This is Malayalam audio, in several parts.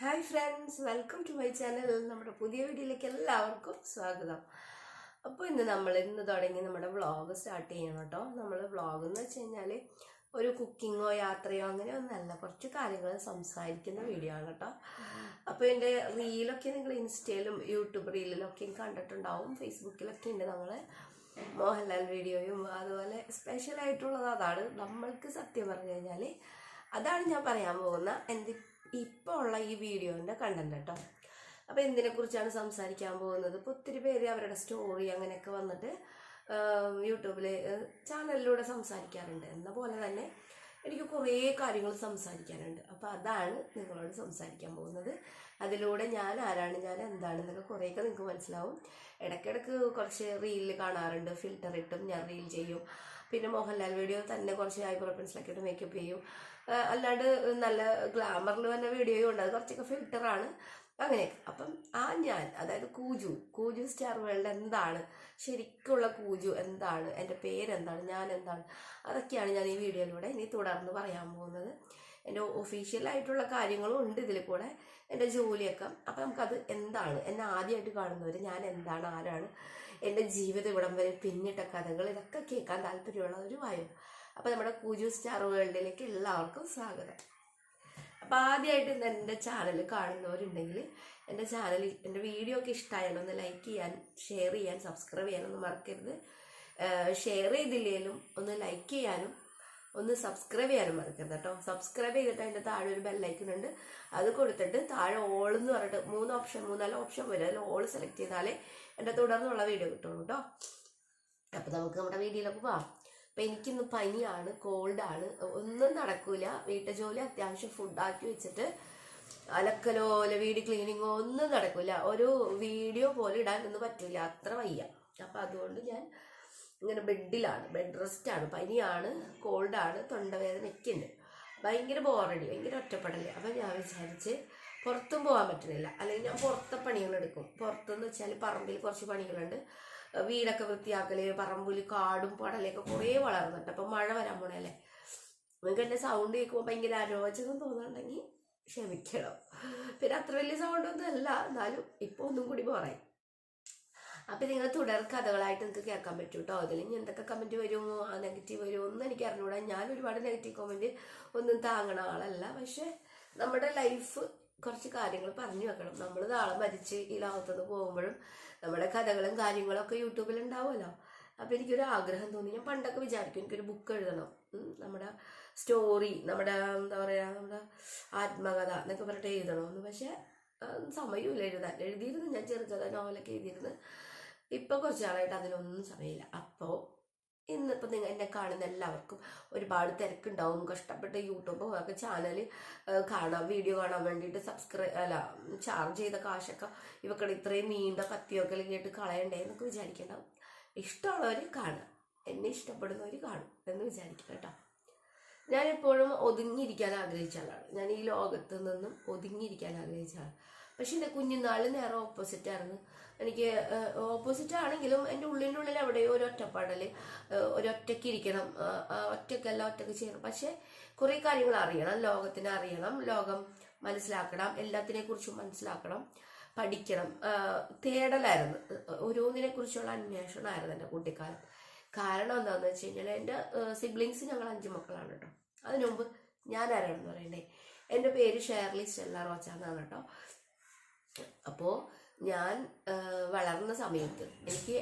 Hi friends welcome to my channel. നമ്മുടെ പുതിയ വീഡിയോയിലേക്ക് എല്ലാവർക്കും സ്വാഗതം. അപ്പോൾ ഇന്ന് നമ്മൾ ഇന്ന് തുടങ്ങി നമ്മുടെ വ്ളോഗ് സ്റ്റാർട്ട് ചെയ്യണം കേട്ടോ. നമ്മൾ വ്ളോഗ് എന്ന് വെച്ച് കഴിഞ്ഞാൽ ഒരു കുക്കിങ്ങോ യാത്രയോ അങ്ങനെ ഒന്നല്ല കുറച്ച് കാര്യങ്ങൾ സംസാരിക്കുന്ന വീഡിയോ ആണ് കേട്ടോ. അപ്പോൾ എന്റെ റീലൊക്കെ നിങ്ങൾ ഇൻസ്റ്റയിലും യൂട്യൂബ് റീലിലൊക്കെയും കണ്ടിട്ടുണ്ടാവും. ഫേസ്ബുക്കിലൊക്കെ ഉണ്ട് നമ്മൾ മോഹൻലാൽ വീഡിയോയും അതുപോലെ സ്പെഷ്യലായിട്ടുള്ളത് അതാണ്. നമ്മൾക്ക് സത്യം പറഞ്ഞു കഴിഞ്ഞാൽ അതാണ് ഞാൻ പറയാൻ പോകുന്ന എന്റെ ഇപ്പോൾ ഉള്ള ഈ വീഡിയോന്റെ കണ്ടന്റ് കേട്ടോ അപ്പോൾ എന്തിനെക്കുറിച്ചാണ് സംസാരിക്കാൻ പോകുന്നത്? ഇപ്പോൾ ഒത്തിരി പേര് അവരുടെ സ്റ്റോറി അങ്ങനെയൊക്കെ വന്നിട്ട് യൂട്യൂബിൽ ചാനലിലൂടെ സംസാരിക്കാറുണ്ട്. എന്ന പോലെ തന്നെ എനിക്ക് കുറേ കാര്യങ്ങൾ സംസാരിക്കാനുണ്ട്. അപ്പോൾ അതാണ് നിങ്ങളോട് സംസാരിക്കാൻ പോകുന്നത്. അതിലൂടെ ഞാൻ ആരാണ് ഞാൻ എന്താണെന്നൊക്കെ കുറേയൊക്കെ നിങ്ങൾക്ക് മനസ്സിലാവും. ഇടയ്ക്കിടയ്ക്ക് കുറച്ച് റീലിൽ കാണാറുണ്ട്. ഫിൽറ്റർ ഇട്ടും ഞാൻ റീൽ ചെയ്യും. പിന്നെ മോഹൻലാൽ വീഡിയോ തന്നെ കുറച്ച് ഐബ്രോ പെൻസിലൊക്കെ ഇട്ട് മേക്കപ്പ് ചെയ്യും. അല്ലാണ്ട് നല്ല ഗ്ലാമറിൽ വന്ന വീഡിയോയും ഉണ്ട്. അത് കുറച്ചൊക്കെ ഫിൽറ്ററാണ് അങ്ങനെയൊക്കെ. അപ്പം ആ ഞാൻ അതായത് കൂജു കൂജു സ്റ്റാർ വേൾഡ് എന്താണ്? ശരിക്കുള്ള കൂജു എന്താണ്? എന്റെ പേരെന്താണ്? ഞാൻ എന്താണ് അതൊക്കെയാണ് ഞാൻ ഈ വീഡിയോയിലൂടെ ഇനി തുടർന്ന് പറയാൻ പോകുന്നത്. എന്റെ ഒഫീഷ്യലായിട്ടുള്ള കാര്യങ്ങളും ഉണ്ട് ഇതിൽ കൂടെ. എന്റെ ജോലിയൊക്കെ. അപ്പം നമുക്കത് എന്താണ്? എന്നെ ആദ്യമായിട്ട് കാണുന്നവർ ഞാൻ എന്താണ്? ആരാണ്? എന്റെ ജീവിതം ഇവിടം വരെ പിന്നിട്ട കഥകൾ ഇതൊക്കെ കേൾക്കാൻ ഒരു വായോ അപ്പോൾ നമ്മുടെ കൂജു സ്റ്റാർ വേൾഡിലേക്ക് എല്ലാവർക്കും സ്വാഗതം. അപ്പോൾ ആദ്യമായിട്ട് ഇന്ന് എന്റെ ചാനൽ കാണുന്നവരുണ്ടെങ്കിൽ എന്റെ ചാനൽ എന്റെ വീഡിയോ ഒക്കെ ഇഷ്ടമായാലും ഒന്ന് ലൈക്ക് ചെയ്യാൻ ഷെയർ ചെയ്യാൻ സബ്സ്ക്രൈബ് ചെയ്യാനൊന്നും മറക്കരുത്. ഷെയർ ചെയ്തില്ലെങ്കിലും ഒന്ന് ലൈക്ക് ചെയ്യാനും ഒന്ന് സബ്സ്ക്രൈബ് ചെയ്യാനും മറക്കരുത് കേട്ടോ. സബ്സ്ക്രൈബ് ചെയ്തിട്ട് അതിന്റെ താഴെ ഒരു ബെല്ലൈക്കൺ ഉണ്ട്. അത് കൊടുത്തിട്ട് താഴെ ഓൾ എന്ന് പറഞ്ഞിട്ട് മൂന്ന് ഓപ്ഷൻ മൂന്നാൽ ഓപ്ഷൻ വരും. അതിൽ ഓൾ സെലക്ട് ചെയ്താലേ എന്റെ തുടർന്നുള്ള വീഡിയോ കിട്ടുള്ളൂ കേട്ടോ. അപ്പോൾ നമുക്ക് നമ്മുടെ വീഡിയോയിലൊക്കെ പോവാം. അപ്പം എനിക്കിന്ന് പനിയാണ് കോൾഡാണ്. ഒന്നും നടക്കൂല. വീട്ടു ജോലി അത്യാവശ്യം ഫുഡാക്കി വെച്ചിട്ട് അലക്കലോ അല്ല വീട് ക്ലീനിങ്ങോ ഒന്നും നടക്കൂല. ഒരു വീഡിയോ പോലും ഇടാനൊന്നും പറ്റില്ല അത്ര വയ്യ. അപ്പം അതുകൊണ്ട് ഞാൻ ഇങ്ങനെ ബെഡിലാണ്. ബെഡ് റെസ്റ്റ് ആണ് പനിയാണ് കോൾഡാണ് തൊണ്ടവേദനയൊക്കെ ഉണ്ട്. ഭയങ്കര ബോറടി ഭയങ്കര ഒറ്റപ്പെടലേ. അപ്പം ഞാൻ വിചാരിച്ച് പുറത്തും പോകാൻ പറ്റുന്നില്ല അല്ലെങ്കിൽ ഞാൻ പുറത്തെ പണികളെടുക്കും പുറത്തെന്ന് വെച്ചാൽ പറമ്പിൽ കുറച്ച് പണികളുണ്ട്. വീടൊക്കെ വൃത്തിയാക്കൽ പറമ്പിൽ കാടും പടലൊക്കെ കുറേ വളർന്നിട്ട് അപ്പം മഴ വരാൻ പോണല്ലേ നിങ്ങൾക്ക് എന്റെ സൗണ്ട് കേൾക്കുമ്പോൾ ഭയങ്കര അരോചകം തോന്നുന്നുണ്ടെങ്കിൽ ക്ഷമിക്കണം. പിന്നെ അത്ര വലിയ സൗണ്ട് ഒന്നും അല്ല. എന്നാലും ഇപ്പോൾ ഒന്നും കൂടി പോറായി. അപ്പം നിങ്ങൾ തുടർ കഥകളായിട്ട് നിങ്ങൾക്ക് കേൾക്കാൻ പറ്റും കേട്ടോ അതിൽ ഇനി എന്തൊക്കെ കമന്റ് വരുമോ ആ നെഗറ്റീവ് വരുമോ ഒന്നും എനിക്ക് അറിഞ്ഞൂടാ. ഞാൻ ഒരുപാട് നെഗറ്റീവ് കമന്റ് ഒന്നും താങ്ങണ ആളല്ല. പക്ഷെ നമ്മുടെ ലൈഫ് കുറച്ച് കാര്യങ്ങൾ പറഞ്ഞു വെക്കണം. നമ്മൾ നാളെ മരിച്ച് ഈ ലോകത്തുനിന്ന് പോകുമ്പോഴും നമ്മുടെ കഥകളും കാര്യങ്ങളും ഒക്കെ യൂട്യൂബിൽ ഉണ്ടാവുമല്ലോ അപ്പം എനിക്കൊരു ആഗ്രഹം തോന്നി. ഞാൻ പണ്ടൊക്കെ വിചാരിക്കും എനിക്കൊരു ബുക്ക് എഴുതണം. നമ്മുടെ സ്റ്റോറി നമ്മുടെ എന്താ പറയുക നമ്മുടെ ആത്മകഥ എന്നൊക്കെ പറഞ്ഞിട്ട് എഴുതണമെന്ന് പക്ഷേ സമയമില്ല എഴുതാൻ. എഴുതിയിരുന്നു ഞാൻ ചെറുകഥ നോവലൊക്കെ എഴുതിയിരുന്നു. ഇപ്പൊ കുറച്ച് നാളായിട്ട് അതിനൊന്നും സമയമില്ല. അപ്പോൾ ഇന്നിപ്പോൾ നിങ്ങൾ എന്നെ കാണുന്ന എല്ലാവർക്കും ഒരുപാട് തിരക്കുണ്ടാവും. കഷ്ടപ്പെട്ട് യൂട്യൂബ് ഒക്കെ ചാനൽ കാണാം വീഡിയോ കാണാൻ വേണ്ടിയിട്ട് സബ്സ്ക്രൈബ് അല്ല ചാർജ് ചെയ്ത കാശൊക്കെ ഇവക്കടെ ഇത്രയും നീണ്ട കത്തിയൊക്കെ കേട്ട് കളയണ്ടേ എന്നൊക്കെ വിചാരിക്കണം ഇഷ്ടമുള്ളവർ കാണുക എന്നെ ഇഷ്ടപ്പെടുന്നവർ കാണും എന്ന് വിചാരിക്കണം കേട്ടോ. ഞാൻ എപ്പോഴും ഒതുങ്ങിയിരിക്കാൻ ആഗ്രഹിച്ച ആളാണ്. ഞാൻ ഈ ലോകത്ത് നിന്നും ഒതുങ്ങിയിരിക്കാൻ ആഗ്രഹിച്ച ആളാണ്. പക്ഷെ എന്റെ കുഞ്ഞുനാളിൽ നേരെ ഓപ്പോസിറ്റ് ആയിരുന്നു. എനിക്ക് ഓപ്പോസിറ്റ് ആണെങ്കിലും എന്റെ ഉള്ളിന്റെ ഉള്ളിൽ എവിടെയോ ഒരു ഒറ്റപ്പാടൽ ഒരൊറ്റയ്ക്ക് ഇരിക്കണം ഒറ്റയ്ക്കല്ല ഒറ്റയ്ക്ക് ചെയ്യണം. പക്ഷെ കുറെ കാര്യങ്ങൾ അറിയണം ലോകത്തിനെ അറിയണം ലോകം മനസ്സിലാക്കണം എല്ലാത്തിനെ കുറിച്ചും മനസ്സിലാക്കണം പഠിക്കണം. തേടലായിരുന്നു. ഓരോന്നിനെ കുറിച്ചുള്ള അന്വേഷണമായിരുന്നു എന്റെ കുട്ടിക്കാലം. കാരണം എന്താണെന്ന് വെച്ച് കഴിഞ്ഞാൽ എന്റെ സിബ്ലിങ്സ് ഞങ്ങൾ അഞ്ച് മക്കളാണ് കേട്ടോ. അതിനു മുമ്പ് ഞാൻ ആരാണെന്ന് പറയണ്ടേ? എന്റെ പേര് ഷേർലി സ്റ്റെല്ല റോച്ച കേട്ടോ. അപ്പോൾ ഞാൻ വളർന്ന സമയത്ത് എനിക്ക്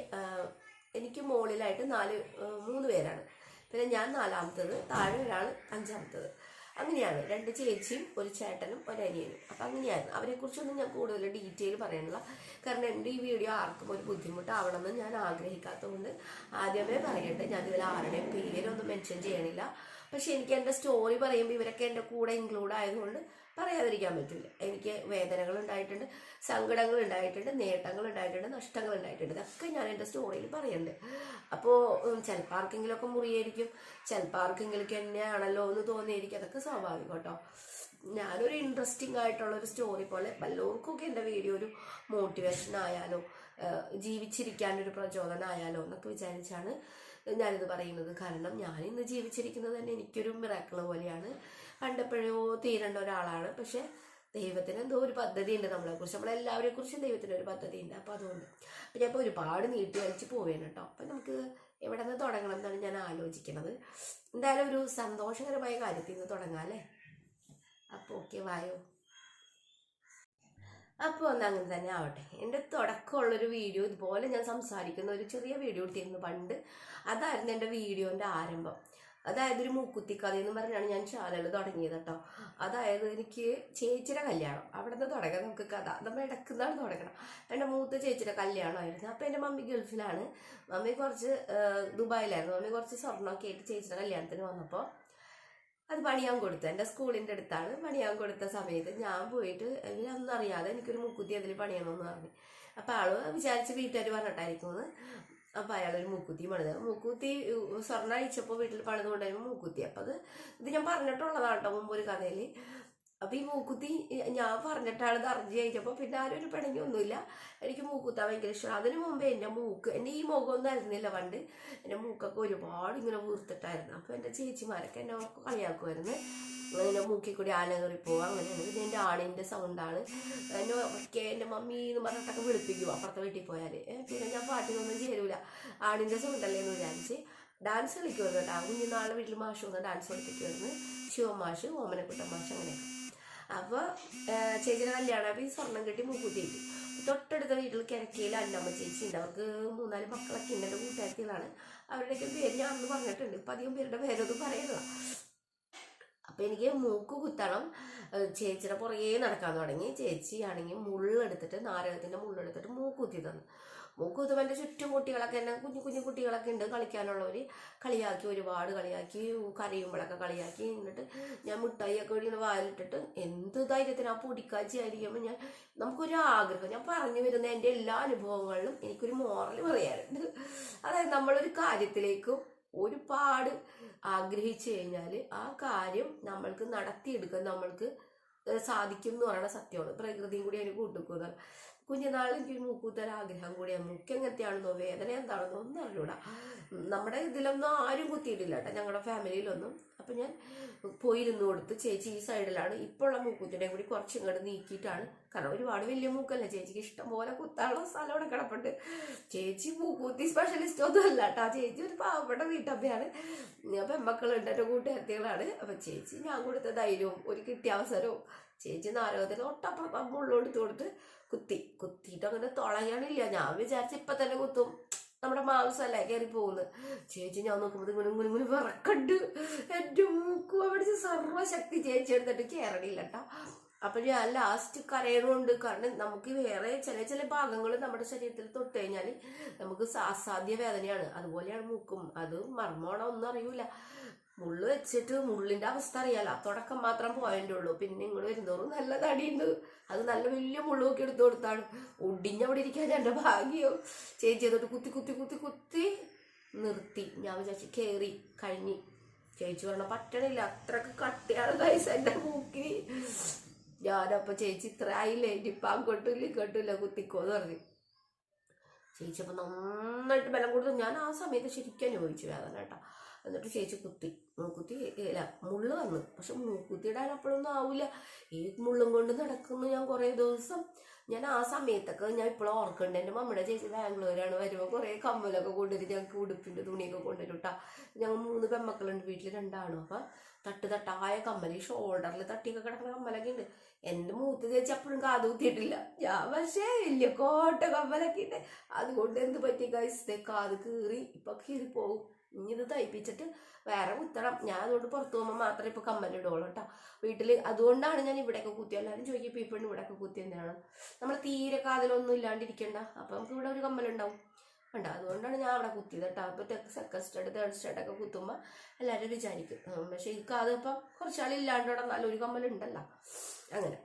എനിക്ക് മുകളിലായിട്ട് നാല് മൂന്ന് പേരാണ്. പിന്നെ ഞാൻ നാലാമത്തത് താഴെ ഒരാൾ അഞ്ചാമത്തത്. അങ്ങനെയാണ് രണ്ട് ചേച്ചിയും ഒരു ചേട്ടനും ഒരു അനിയനും. അപ്പം അങ്ങനെയായിരുന്നു. അവരെക്കുറിച്ചൊന്നും ഞാൻ കൂടുതൽ ഡീറ്റെയിൽ പറയണില്ല കാരണം എന്റെ ഈ വീഡിയോ ആർക്കും ഒരു ബുദ്ധിമുട്ടാവണമെന്ന് ഞാൻ ആഗ്രഹിക്കാത്തതുകൊണ്ട് ആദ്യമേ പറയട്ടെ. ഞാൻ ഇതിൽ ആരുടെയും പേരൊന്നും മെൻഷൻ ചെയ്യണില്ല. പക്ഷെ എനിക്ക് എന്റെ സ്റ്റോറി പറയുമ്പോൾ ഇവരൊക്കെ എന്റെ കൂടെ ഇൻക്ലൂഡ് ആയതുകൊണ്ട് പറയാതിരിക്കാൻ പറ്റില്ല. എനിക്ക് വേദനകൾ ഉണ്ടായിട്ടുണ്ട് സങ്കടങ്ങൾ ഉണ്ടായിട്ടുണ്ട് നേട്ടങ്ങൾ ഉണ്ടായിട്ടുണ്ട് നഷ്ടങ്ങൾ ഉണ്ടായിട്ടുണ്ട് ഇതൊക്കെ ഞാൻ എന്റെ സ്റ്റോറിയിൽ പറയുന്നുണ്ട് അപ്പോൾ ചിലപ്പോൾ ആർക്കെങ്കിലുമൊക്കെ മുറിയായിരിക്കും. ചിലപ്പോൾ ആർക്കെങ്കിലും എന്നെയാണല്ലോ എന്ന് തോന്നിയിരിക്കും അതൊക്കെ സ്വാഭാവികം കേട്ടോ. ഞാനൊരു ഇൻട്രസ്റ്റിംഗ് ആയിട്ടുള്ള ഒരു സ്റ്റോറി പോലെ വല്ലവർക്കൊക്കെ എന്റെ വീഡിയോ ഒരു മോട്ടിവേഷൻ ആയാലോ ജീവിച്ചിരിക്കാനൊരു പ്രചോദനം ആയാലോ എന്നൊക്കെ വിചാരിച്ചാണ് ഞാനിത് പറയുന്നത്. കാരണം ഞാൻ ജീവിച്ചിരിക്കുന്നത് തന്നെ എനിക്കൊരു മിറാക്കിൾ പോലെയാണ്. പണ്ടെപ്പോഴോ തീരേണ്ട ഒരാളാണ്. പക്ഷെ ദൈവത്തിന് എന്തോ ഒരു പദ്ധതി ഉണ്ട് നമ്മളെ കുറിച്ച് നമ്മളെല്ലാവരെ കുറിച്ചും ദൈവത്തിന് ഒരു പദ്ധതി ഉണ്ട് അപ്പോൾ അതുകൊണ്ട്. അപ്പം ഞാൻ ഇപ്പോൾ ഒരുപാട് നീട്ടി വലിച്ച് പോവേണ് കേട്ടോ. അപ്പം നമുക്ക് എവിടെ നിന്ന് തുടങ്ങണം എന്നാണ് ഞാൻ ആലോചിക്കുന്നത് എന്തായാലും ഒരു സന്തോഷകരമായ കാര്യത്തിൽ നിന്ന് തുടങ്ങാം അല്ലേ? അപ്പോൾ ഓക്കെ വായോ. അപ്പോൾ ഒന്ന് അങ്ങനെ തന്നെ ആവട്ടെ. എന്റെ തുടക്കമുള്ളൊരു വീഡിയോ ഇതുപോലെ ഞാൻ സംസാരിക്കുന്ന ഒരു ചെറിയ വീഡിയോ എടുത്തിരുന്നു പണ്ട്. അതായിരുന്നു എന്റെ വീഡിയോന്റെ ആരംഭം. അതായത് ഒരു മൂക്കുത്തി കഥ എന്ന് പറഞ്ഞാണ് ഞാൻ ചാനൽ തുടങ്ങിയത് കേട്ടോ അതായത് എനിക്ക് ചേച്ചിയുടെ കല്യാണം. അവിടെ നിന്ന് തുടങ്ങാം നമുക്ക് കഥ. നമ്മൾ ഇടക്കുന്നാണ് തുടങ്ങണം. എന്റെ മൂത്ത ചേച്ചിയുടെ കല്യാണമായിരുന്നു. അപ്പോൾ എന്റെ മമ്മി ഗൾഫിലാണ്. മമ്മി കുറച്ച് ദുബായിലായിരുന്നു. മമ്മി കുറച്ച് സ്വർണമൊക്കെ ആയിട്ട് ചേച്ചിയുടെ കല്യാണത്തിന് വന്നപ്പോൾ അത് പണിയാൻ കൊടുത്തു. എന്റെ സ്കൂളിന്റെ അടുത്താണ് പണിയാൻ കൊടുത്ത സമയത്ത് ഞാൻ പോയിട്ട് ഒന്നും അറിയാതെ എനിക്കൊരു മുക്കുത്തി അതിൽ പണിയണമെന്ന് പറഞ്ഞു. അപ്പോൾ ആൾ വിചാരിച്ച് വീട്ടുകാർ പറഞ്ഞിട്ടായിരിക്കും അപ്പോൾ അയാളൊരു മൂക്കുത്തി പണിത് മൂക്കുത്തി സ്വർണ അഴിച്ചപ്പോൾ വീട്ടിൽ പണിത് കൊണ്ടുവരുമ്പോൾ മൂക്കുത്തി. അപ്പോൾ അത് ഇത് ഞാൻ പറഞ്ഞിട്ടുള്ളതാണ് കേട്ടോ മുമ്പ് ഒരു കഥയിൽ അപ്പോൾ ഈ മൂക്കുത്തി ഞാൻ പറഞ്ഞിട്ടാണ് ഇത് അറിഞ്ഞ് പിന്നെ ആരും ഒരു പിണങ്ങിയൊന്നുമില്ല എനിക്ക് മൂക്കുത്താൻ ഭയങ്കര ഇഷ്ടമാണ് അതിനു മുമ്പേ എന്റെ മൂക്ക് എന്റെ ഈ മുഖം മുഖമൊന്നും ആയിരുന്നില്ല പണ്ട്. എന്റെ മൂക്കൊക്കെ ഒരുപാട് ഇങ്ങനെ വീർത്തിട്ടായിരുന്നു. അപ്പോൾ എന്റെ ചേച്ചിമാരൊക്കെ എന്നെ കളിയാക്കുമായിരുന്നു അങ്ങനെ മൂക്കി കൂടി ആന കയറി പോവുക അങ്ങനെയാണ്. പിന്നെ എന്റെ ആണിന്റെ സൗണ്ടാണ് എന്നെ ഒക്കെ എന്റെ മമ്മി എന്ന് പറഞ്ഞിട്ടൊക്കെ വിളിപ്പിക്കും അപ്പുറത്തെ വീട്ടിൽ പോയാൽ പിന്നെ ഞാൻ പാട്ടിനൊന്നും ചേരൂല. ആണിന്റെ സൗണ്ടല്ലേ എന്ന് വിചാരിച്ച് ഡാൻസ് കളിക്കുമായിരുന്നു കേട്ടോ. കുഞ്ഞുനാളെ വീട്ടിൽ മാഷ് വന്ന് ഡാൻസ് കളിപ്പിക്കുമായിരുന്നു ശിവമാഷ് ഓമനക്കുട്ടമാഷ് അങ്ങനെയൊക്കെ. അപ്പോൾ ചേച്ചിയുടെ കല്യാണം അപ്പോൾ ഈ സ്വർണം കെട്ടി മൂക്കുത്തി കിട്ടി തൊട്ടടുത്ത വീട്ടിൽ കിഴക്കയിൽ അന്നമ്മ ചേച്ചി ഉണ്ട്. അവർക്ക് മൂന്നാൽ മക്കളൊക്കെ ഉണ്ട്. എന്റെ അവരുടെയൊക്കെ പേര് ഞാൻ അന്ന് പറഞ്ഞിട്ടുണ്ട്. ഇപ്പം അധികം പേരുടെ പേരൊന്നും പറയുന്നില്ല അപ്പം എനിക്ക് മൂക്ക് കുത്തണം. ചേച്ചിയുടെ പുറകെ നടക്കാൻ തുടങ്ങി. ചേച്ചി ആണെങ്കിൽ മുള്ളെടുത്തിട്ട് നാരകത്തിന്റെ മുള്ളെടുത്തിട്ട് മൂക്ക് കുത്തി തന്നു. മൂക്ക് കുത്തുമ്പോൾ എന്റെ ചുറ്റും കുട്ടികളൊക്കെ എന്നെ കുഞ്ഞു കുഞ്ഞു കുട്ടികളൊക്കെ ഉണ്ട് കളിക്കാനുള്ളവർ കളിയാക്കി ഒരുപാട് കളിയാക്കി കരയുമ്പോഴൊക്കെ കളിയാക്കി എന്നിട്ട് ഞാൻ മിഠായിയൊക്കെ ഇങ്ങനെ വായിലിട്ടിട്ട് എന്ത് ധൈര്യത്തിന് ആ പൊടിക്കാച്ചി ആയിരിക്കുമ്പോൾ ഞാൻ നമുക്കൊരു ആഗ്രഹം ഞാൻ പറഞ്ഞു വരുന്ന എന്റെ എല്ലാ അനുഭവങ്ങളിലും എനിക്കൊരു മോറൽ പറയാറുണ്ട് അതായത് നമ്മളൊരു കാര്യത്തിലേക്കും ഒരുപാട് ആഗ്രഹിച്ചു കഴിഞ്ഞാൽ ആ കാര്യം നമ്മൾക്ക് നടത്തിയെടുക്കാൻ നമ്മൾക്ക് സാധിക്കും എന്ന് പറയുന്ന സത്യമാണ്. പ്രകൃതിയും കൂടി അതിന് കൂട്ടുക്കുന്നത് കുഞ്ഞുനാളിൽ എനിക്കൊരു മൂക്കൂത്തൽ ആഗ്രഹം കൂടിയാണ് മൂക്ക് എങ്ങനത്തെയാണെന്നോ വേദന എന്താണെന്നോ ഒന്നും അറിഞ്ഞൂടാ. നമ്മുടെ ഇതിലൊന്നും ആരും കുത്തിയിട്ടില്ല കേട്ടോ ഞങ്ങളുടെ ഫാമിലിയിലൊന്നും. അപ്പം ഞാൻ പോയിരുന്നു കൊടുത്ത് ചേച്ചി ഈ സൈഡിലാണ്. ഇപ്പോൾ ഉള്ള കൂടി കുറച്ച് ഇങ്ങോട്ട് നീക്കിയിട്ടാണ്. കാരണം ഒരുപാട് വലിയ മൂക്കല്ല ചേച്ചിക്ക് ഇഷ്ടം പോലെ കുത്താനുള്ള സ്ഥലം അവിടെ കിടപ്പുണ്ട്. ചേച്ചി മൂക്കൂത്തി സ്പെഷ്യലിസ്റ്റ് ഒന്നും അല്ല കേട്ടോ. ചേച്ചി ഒരു പാവപ്പെട്ട വീട്ടമ്മയാണ്. പെമ്മക്കളുണ്ട് എന്റെ കൂട്ടുകാർത്തികളാണ് അപ്പം ചേച്ചി ഞാൻ കൊടുത്ത ധൈര്യവും ഒരു കിട്ടിയ അവസരവും ചേച്ചി ആരോഗ്യത്തിൽ ഒട്ടപ്പുറം മുള്ളെടുത്ത് കൊടുത്ത് കുത്തി. കുത്തിയിട്ട് അങ്ങനെ തുളയണില്ല ഞാൻ വിചാരിച്ച ഇപ്പം തന്നെ കുത്തും. നമ്മുടെ മാംസമല്ലേ കയറി പോകുന്നത് ചേച്ചി ഞാൻ നോക്കുമ്പോൾ ഇങ്ങനെ ഇങ്ങനെ ഇങ്ങനെ വിറക്കണ്ട്. എന്റെ മൂക്കു അവിടെ സർവശക്തി ചേച്ചി എടുത്തിട്ട് കയറണില്ല കേട്ടോ അപ്പം ഞാൻ ലാസ്റ്റ് കരയണമുണ്ട് കാരണം നമുക്ക് വേറെ ചില ചില ഭാഗങ്ങൾ നമ്മുടെ ശരീരത്തിൽ തൊട്ട് കഴിഞ്ഞാൽ നമുക്ക് അസാധ്യ വേദനയാണ്. അതുപോലെയാണ് മൂക്കും. അത് മർമ്മമാണോ ഒന്നും അറിയൂല. മുള്ള് വെച്ചിട്ട് മുള്ളിന്റെ അവസ്ഥ അറിയാലോ. തുടക്കം മാത്രം പോയതിന്റെ ഉള്ളൂ. പിന്നെ ഇങ്ങോട്ട് വരുന്നോറും നല്ല തടിയുണ്ട്. അത് നല്ല വലിയ മുള്ളൊക്കെ എടുത്തു കൊടുത്താണ്. ഒടിഞ്ഞവിടെ ഇരിക്കാൻ എന്റെ ഭാഗ്യം. ചേച്ചി എന്നിട്ട് കുത്തി കുത്തി കുത്തി കുത്തി നിർത്തി. ഞാൻ വിചാരിച്ചു കയറി കഴിഞ്ഞി. ചേച്ചി പറഞ്ഞ പറ്റണില്ല. അത്രയ്ക്ക് കട്ടിയാണ് പൈസ എന്റെ മൂക്കിന്. ഞാനപ്പോൾ ചേച്ചി ഇത്ര ആയില്ലേ? ഇനിയിപ്പം അങ്ങോട്ടില്ല ഇങ്ങോട്ടില്ല കുത്തിക്കോന്ന് പറഞ്ഞു. ചേച്ചി അപ്പം നന്നായിട്ട് ബലം കൊടുത്തു. ഞാൻ ആ സമയത്ത് ശരിക്കും അനുഭവിച്ചു വേദന കേട്ടോ. എന്നിട്ട് ചേച്ചി കുത്തി മൂക്കുത്തി ഇല്ല മുള്ള് വന്നു. പക്ഷെ മൂക്കുത്തി ഇടാൻ അപ്പോഴൊന്നും ആവില്ല ഈ മുള്ളും കൊണ്ട് നടക്കുന്നു ഞാൻ കുറേ ദിവസം. ഞാൻ ആ സമയത്തൊക്കെ ഞാൻ ഇപ്പോഴും ഓർക്കുന്നുണ്ട്. എന്റെ മമ്മയുടെ ചേച്ചി ബാംഗ്ലൂരാണ് വരുമ്പോൾ കുറേ കമ്മലൊക്കെ കൊണ്ടുവരും ഞങ്ങൾക്ക് ഉടുപ്പിന്റെ തുണിയൊക്കെ കൊണ്ടുവരും കേട്ടോ ഞങ്ങൾ മൂന്ന് പെമ്മക്കളുണ്ട് വീട്ടിൽ രണ്ടാണോ. അപ്പം തട്ട് തട്ടായ കമ്മൽ ഈ ഷോൾഡറിൽ തട്ടിയൊക്കെ കിടക്കുന്ന കമ്മലൊക്കെ ഉണ്ട്. എന്റെ മൂത്ത് ചേച്ചി അപ്പോഴും കാത് കുത്തിയിട്ടില്ല. ഞാൻ പക്ഷേ വലിയ കോട്ട കമ്മലൊക്കെ ഉണ്ട്. അതുകൊണ്ട് എന്ത് പറ്റി കഴിച്ചത് കാത് കീറി ഇപ്പൊ കീറി പോകും ഇനി ഇത് തയ്പ്പിച്ചിട്ട് വേറെ കുത്തണം. ഞാൻ അതുകൊണ്ട് പുറത്ത് പോകുമ്പോൾ മാത്രമേ ഇപ്പോൾ കമ്മലിടുള്ളൂ കേട്ടോ വീട്ടിൽ അതുകൊണ്ടാണ് ഞാൻ ഇവിടെയൊക്കെ കുത്തി എല്ലാവരും ചോദിക്കും ഇപ്പോൾ ഇപ്പം ഇവിടെയൊക്കെ കുത്തി എന്തിനാണ്? നമ്മൾ തീരെ കാതിലൊന്നും ഇല്ലാണ്ടിരിക്കണ്ട. അപ്പം നമുക്ക് ഇവിടെ ഒരു കമ്മലുണ്ടാവും. ഉണ്ട് അതുകൊണ്ടാണ് ഞാൻ അവിടെ കുത്തിയത് കേട്ടോ അപ്പോൾ സെക്കൻഡ് സ്റ്റേഡ് തേർഡ് സ്റ്റഡ് കുത്തുമ്പോൾ എല്ലാവരും വിചാരിക്കും. പക്ഷേ ഈ കാതപ്പം കുറച്ചാളില്ലാണ്ട് ഇവിടെ നല്ലൊരു കമ്മലുണ്ടല്ലോ. അങ്ങനെ.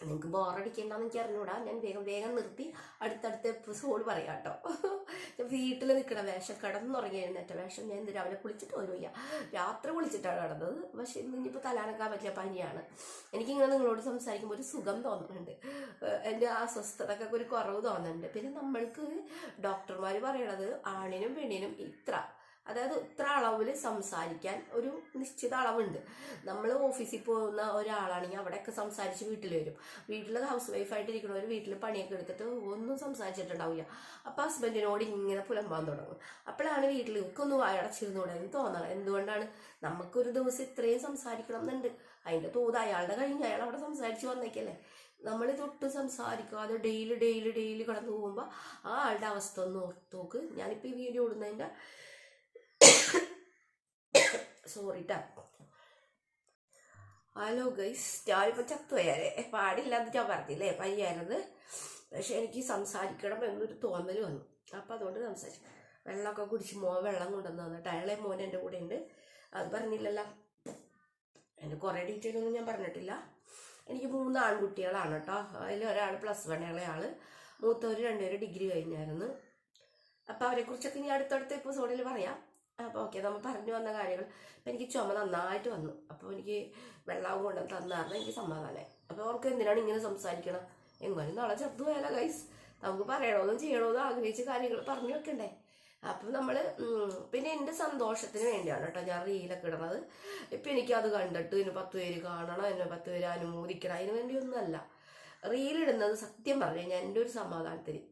നിങ്ങൾക്ക് ബോറടിക്കണ്ടെന്ന് എനിക്ക് അറിഞ്ഞൂടാ. ഞാൻ വേഗം വേഗം നിർത്തി അടുത്തടുത്ത എപ്പിസോഡ് പറയാം കേട്ടോ വീട്ടിൽ നിൽക്കണ വേഷം കിടന്നുറങ്ങി എഴുന്നേറ്റ വേഷം ഞാൻ ഇന്ന് രാവിലെ കുളിച്ചിട്ട് പോലുമില്ല രാത്രി കുളിച്ചിട്ടാണ് കിടന്നത് പക്ഷെ ഇന്ന് ഇനിയിപ്പോൾ തലാനക്കാൻ പറ്റിയ പനിയാണ്. എനിക്കിങ്ങനെ നിങ്ങളോട് സംസാരിക്കുമ്പോൾ ഒരു സുഖം തോന്നുന്നുണ്ട്. എന്റെ അസ്വസ്ഥതക്കൊക്കെ ഒരു കുറവ് തോന്നുന്നുണ്ട്. പിന്നെ നമ്മൾക്ക് ഡോക്ടർമാർ പറയണത് ആണിനും പെണ്ണിനും ഇത്ര. അതായത് ഇത്ര അളവിൽ സംസാരിക്കാൻ ഒരു നിശ്ചിത അളവുണ്ട്. നമ്മൾ ഓഫീസിൽ പോകുന്ന ഒരാളാണെങ്കിൽ അവിടെയൊക്കെ സംസാരിച്ച് വീട്ടിൽ വരും. വീട്ടിൽ ഹൗസ് വൈഫായിട്ടിരിക്കുന്നവർ വീട്ടിൽ പണിയൊക്കെ എടുത്തിട്ട് ഒന്നും സംസാരിച്ചിട്ടുണ്ടാവില്ല. അപ്പം ഹസ്ബൻഡിനോട് ഇങ്ങനെ പുലമ്പാൻ തുടങ്ങും. അപ്പോഴാണ് വീട്ടിൽ ഒന്ന് വായടച്ചിരുന്നൂടെ എന്ന് തോന്നണം? എന്തുകൊണ്ടാണ്? നമുക്കൊരു ദിവസം ഇത്രയും സംസാരിക്കണം എന്നുണ്ട്. അതിന്റെ തോത് അയാളുടെ കഴിഞ്ഞ് അയാൾ അവിടെ സംസാരിച്ച് വന്നേക്കല്ലേ. നമ്മൾ തൊട്ട് സംസാരിക്കാതെ ഡെയിലി ഡെയിലി ഡെയിലി കടന്നു പോകുമ്പോൾ ആ ആളുടെ അവസ്ഥ ഒന്ന് ഓർത്ത് നോക്ക്. ഞാനിപ്പോൾ ഈ വീഡിയോ ഇടുന്നതിന്റെ സോറി ഹലോ ഗൈസ് ഞാനിപ്പോൾ ചത്തുപോയാലേ. പാടില്ലാന്ന് ഞാൻ പറഞ്ഞില്ലേ? പയ്യായിരുന്നത് പക്ഷെ എനിക്ക് സംസാരിക്കണം എന്നൊരു തോന്നൽ വന്നു. അപ്പം അതുകൊണ്ട് സംസാരിച്ചു. വെള്ളമൊക്കെ കുടിച്ച് മോ വെള്ളം കൊണ്ടുവന്ന് തന്നിട്ട്. അയാളെ മോൻ എന്റെ കൂടെ ഉണ്ട് അത് പറഞ്ഞില്ലല്ലോ. എന്റെ കുറേ ഡീറ്റെയിൽ ഒന്നും ഞാൻ പറഞ്ഞിട്ടില്ല. എനിക്ക് മൂന്ന് ആൺകുട്ടികളാണ് കേട്ടോ അതിൽ ഒരാൾ പ്ലസ് വൺ ഇളയാൾ മൂത്തവർ രണ്ടുപേരും ഡിഗ്രി കഴിഞ്ഞായിരുന്നു. അപ്പോൾ അവരെക്കുറിച്ചൊക്കെ ഇനി അടുത്തടുത്ത എപ്പിസോഡിൽ പറയാം. അപ്പോൾ ഓക്കെ നമ്മൾ പറഞ്ഞു വന്ന കാര്യങ്ങൾ. അപ്പം എനിക്ക് ചുമ നന്നായിട്ട് വന്നു. അപ്പോൾ എനിക്ക് വെള്ളവും കൊണ്ട് തന്നായിരുന്നു. എനിക്ക് സമാധാനമായി അപ്പോൾ അവർക്ക് എന്തിനാണ് ഇങ്ങനെ സംസാരിക്കണം? എങ്ങനെയും നാളെ ചത്തു പോയാലോ ഗൈസ് നമുക്ക് പറയണമെന്നും ചെയ്യണമെന്നും ആഗ്രഹിച്ച കാര്യങ്ങൾ പറഞ്ഞു വെക്കണ്ടേ? അപ്പം നമ്മൾ പിന്നെ എന്റെ സന്തോഷത്തിന് വേണ്ടിയാണ് കേട്ടോ ഞാൻ റീലൊക്കെ ഇടുന്നത് ഇപ്പം എനിക്കത് കണ്ടിട്ട് ഇതിന് പത്ത് പേര് കാണണം എന്നെ പത്ത് പേര് അനുമോദിക്കണം. അതിന് വേണ്ടിയൊന്നുമല്ല. റീലിടുന്നത് സത്യം പറഞ്ഞു കഴിഞ്ഞാൽ എന്റെ ഒരു സമാധാനത്തിന്.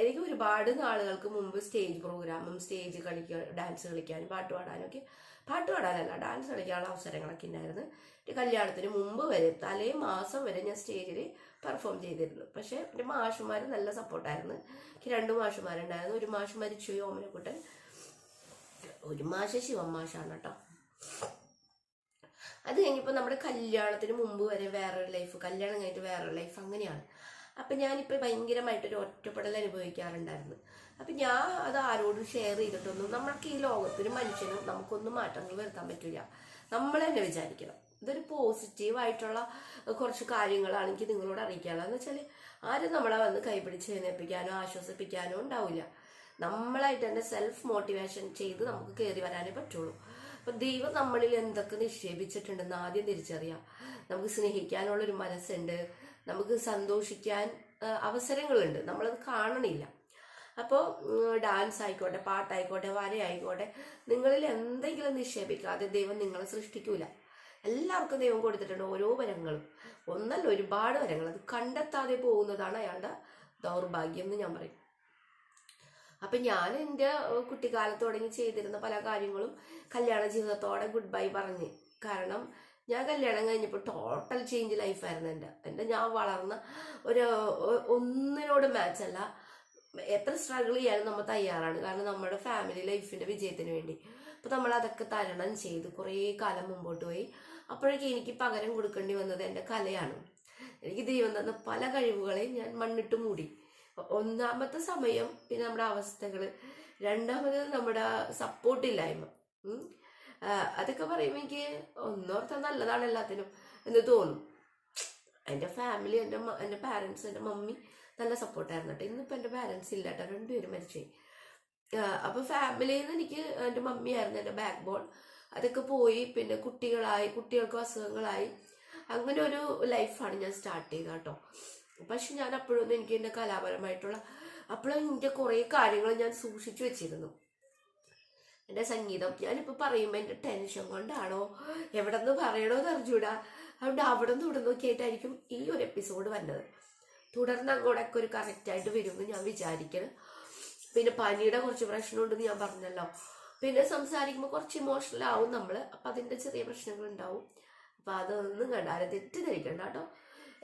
എനിക്ക് ഒരുപാട് നാളുകൾക്ക് മുമ്പ് സ്റ്റേജ് പ്രോഗ്രാമും സ്റ്റേജ് കളിക്കാൻ ഡാൻസ് കളിക്കാനും പാട്ട് പാടാനും ഒക്കെ പാട്ട് പാടാനല്ല ഡാൻസ് കളിക്കാനുള്ള അവസരങ്ങളൊക്കെ ഉണ്ടായിരുന്നു എന്റെ കല്യാണത്തിന് മുമ്പ് വരെ തലേ മാസം വരെ ഞാൻ സ്റ്റേജിൽ പെർഫോം ചെയ്തിരുന്നു. പക്ഷേ എന്റെ മാഷുമാർ നല്ല സപ്പോർട്ടായിരുന്നു എനിക്ക് രണ്ട് മാഷുമാരുണ്ടായിരുന്നു. ഒരു മാഷ് മരിച്ചു ഓമനക്കുട്ടൻ ഒരു മാഷ ശിവമാഷാണ് കേട്ടോ. അത് കഴിഞ്ഞപ്പോൾ നമ്മുടെ കല്യാണത്തിന് മുമ്പ് വരെ വേറൊരു ലൈഫ് കല്യാണം കഴിഞ്ഞിട്ട് വേറൊരു ലൈഫ് അങ്ങനെയാണ്. അപ്പം ഞാനിപ്പോൾ ഭയങ്കരമായിട്ടൊരു ഒറ്റപ്പെടൽ അനുഭവിക്കാറുണ്ടായിരുന്നു. അപ്പം ഞാൻ അത് ആരോടും ഷെയർ ചെയ്തിട്ടൊന്നും നമ്മൾക്ക് ഈ ലോകത്തിന് മനുഷ്യനും നമുക്കൊന്നും മാറ്റങ്ങൾ വരുത്താൻ പറ്റില്ല. നമ്മൾ തന്നെ വിചാരിക്കണം. ഇതൊരു പോസിറ്റീവായിട്ടുള്ള കുറച്ച് കാര്യങ്ങളാണ് എനിക്ക് നിങ്ങളോട് അറിയിക്കാനുള്ളത്. എന്ന് വെച്ചാൽ ആരും നമ്മളെ വന്ന് കൈപിടിച്ച് എഴുന്നേൽപ്പിക്കാനോ ആശ്വസിപ്പിക്കാനോ ഉണ്ടാവില്ല. നമ്മളായിട്ട് തന്നെ സെൽഫ് മോട്ടിവേഷൻ ചെയ്ത് നമുക്ക് കയറി വരാനേ പറ്റുള്ളൂ. അപ്പം ദൈവം നമ്മളിൽ എന്തൊക്കെ നിക്ഷേപിച്ചിട്ടുണ്ടെന്ന് ആദ്യം തിരിച്ചറിയാം. നമുക്ക് സ്നേഹിക്കാനുള്ളൊരു മനസ്സുണ്ട്. നമുക്ക് സന്തോഷിക്കാൻ അവസരങ്ങളുണ്ട്. നമ്മളത് കാണണില്ല. അപ്പോൾ ഡാൻസ് ആയിക്കോട്ടെ പാട്ടായിക്കോട്ടെ വരയായിക്കോട്ടെ നിങ്ങളിൽ എന്തെങ്കിലും നിക്ഷേപിക്കാതെ ദൈവം നിങ്ങളെ സൃഷ്ടിക്കൂല. എല്ലാവർക്കും ദൈവം കൊടുത്തിട്ടുണ്ട് ഓരോ വരങ്ങളും. ഒന്നല്ല ഒരുപാട് വരങ്ങൾ. അത് കണ്ടെത്താതെ പോകുന്നതാണ് അയാളുടെ ദൗർഭാഗ്യം എന്ന് ഞാൻ പറയും. അപ്പം ഞാൻ എന്റെ കുട്ടിക്കാലത്ത് തുടങ്ങി ചെയ്തിരുന്ന പല കാര്യങ്ങളും കല്യാണ ജീവിതത്തോടെ ഗുഡ് ബൈ പറഞ്ഞ്. കാരണം ഞാൻ കല്യാണം കഴിഞ്ഞപ്പോൾ ടോട്ടൽ ചേഞ്ച് ലൈഫായിരുന്നു എന്റെ. എന്റെ ഞാൻ വളർന്ന ഒരു ഒന്നിനോട് മാച്ചല്ല എത്ര സ്ട്രഗിൾ ചെയ്യാനും നമ്മൾ തയ്യാറാണ്. കാരണം നമ്മുടെ ഫാമിലി ലൈഫിന്റെ വിജയത്തിന് വേണ്ടി. അപ്പോൾ നമ്മൾ അതൊക്കെ തരണം ചെയ്ത് കുറേ കാലം മുമ്പോട്ട് പോയി. അപ്പോഴേക്കും എനിക്ക് പകരം കൊടുക്കേണ്ടി വന്നത് എന്റെ കലയാണ്. എനിക്ക് ദൈവം തന്ന പല കഴിവുകളെയും ഞാൻ മണ്ണിട്ട് മൂടി. ഒന്നാമത്തെ സമയം പിന്നെ നമ്മുടെ അവസ്ഥകൾ രണ്ടാമത് നമ്മുടെ സപ്പോർട്ടില്ലായ്മ അതൊക്കെ പറയുമ്പോൾ എനിക്ക് ഒന്നോർത്ത നല്ലതാണ് എല്ലാത്തിനും എന്ന് തോന്നും. എന്റെ ഫാമിലി എന്റെ എന്റെ പാരൻസ് എന്റെ മമ്മി നല്ല സപ്പോർട്ടായിരുന്നു കേട്ടോ. ഇന്നിപ്പോൾ എന്റെ പാരൻസ് ഇല്ല കേട്ടോ. രണ്ടുപേരും മരിച്ചുപോയി അപ്പോൾ ഫാമിലിയിൽ നിന്ന് എനിക്ക് എന്റെ മമ്മിയായിരുന്നു എന്റെ ബാക്ക് ബോൺ അതൊക്കെ പോയി. പിന്നെ കുട്ടികളായി കുട്ടികൾക്ക് അസുഖങ്ങളായി. അങ്ങനെ ഒരു ലൈഫാണ് ഞാൻ സ്റ്റാർട്ട് ചെയ്തത് കേട്ടോ. പക്ഷെ ഞാൻ അപ്പോഴൊന്നും എനിക്ക് എന്റെ കലാപരമായിട്ടുള്ള അപ്പോഴും എന്റെ കുറേ കാര്യങ്ങൾ ഞാൻ സൂക്ഷിച്ചു വെച്ചിരുന്നു. എന്റെ സംഗീതം. ഞാനിപ്പോൾ പറയുമ്പോൾ എന്റെ ടെൻഷൻ കൊണ്ടാണോ? എവിടെ നിന്ന് പറയണോന്ന് അറിഞ്ഞൂടാ. അതുകൊണ്ട് അവിടെ നിന്ന് ഇവിടെ നിന്നൊക്കെ ഈ ഒരു എപ്പിസോഡ് വന്നത്. തുടർന്ന് അങ്ങോട്ടൊക്കെ ഒരു കറക്റ്റായിട്ട് വരുമെന്ന് ഞാൻ വിചാരിക്കണം. പിന്നെ പനിയുടെ കുറച്ച് പ്രശ്നമുണ്ടെന്ന് ഞാൻ പറഞ്ഞല്ലോ. പിന്നെ സംസാരിക്കുമ്പോൾ കുറച്ച് ഇമോഷണൽ ആവും നമ്മൾ അപ്പം അതിന്റെ ചെറിയ പ്രശ്നങ്ങൾ ഉണ്ടാവും. അപ്പം അതൊന്നും കണ്ട ആരും തെറ്റിദ്ധരിക്കണ്ട കേട്ടോ.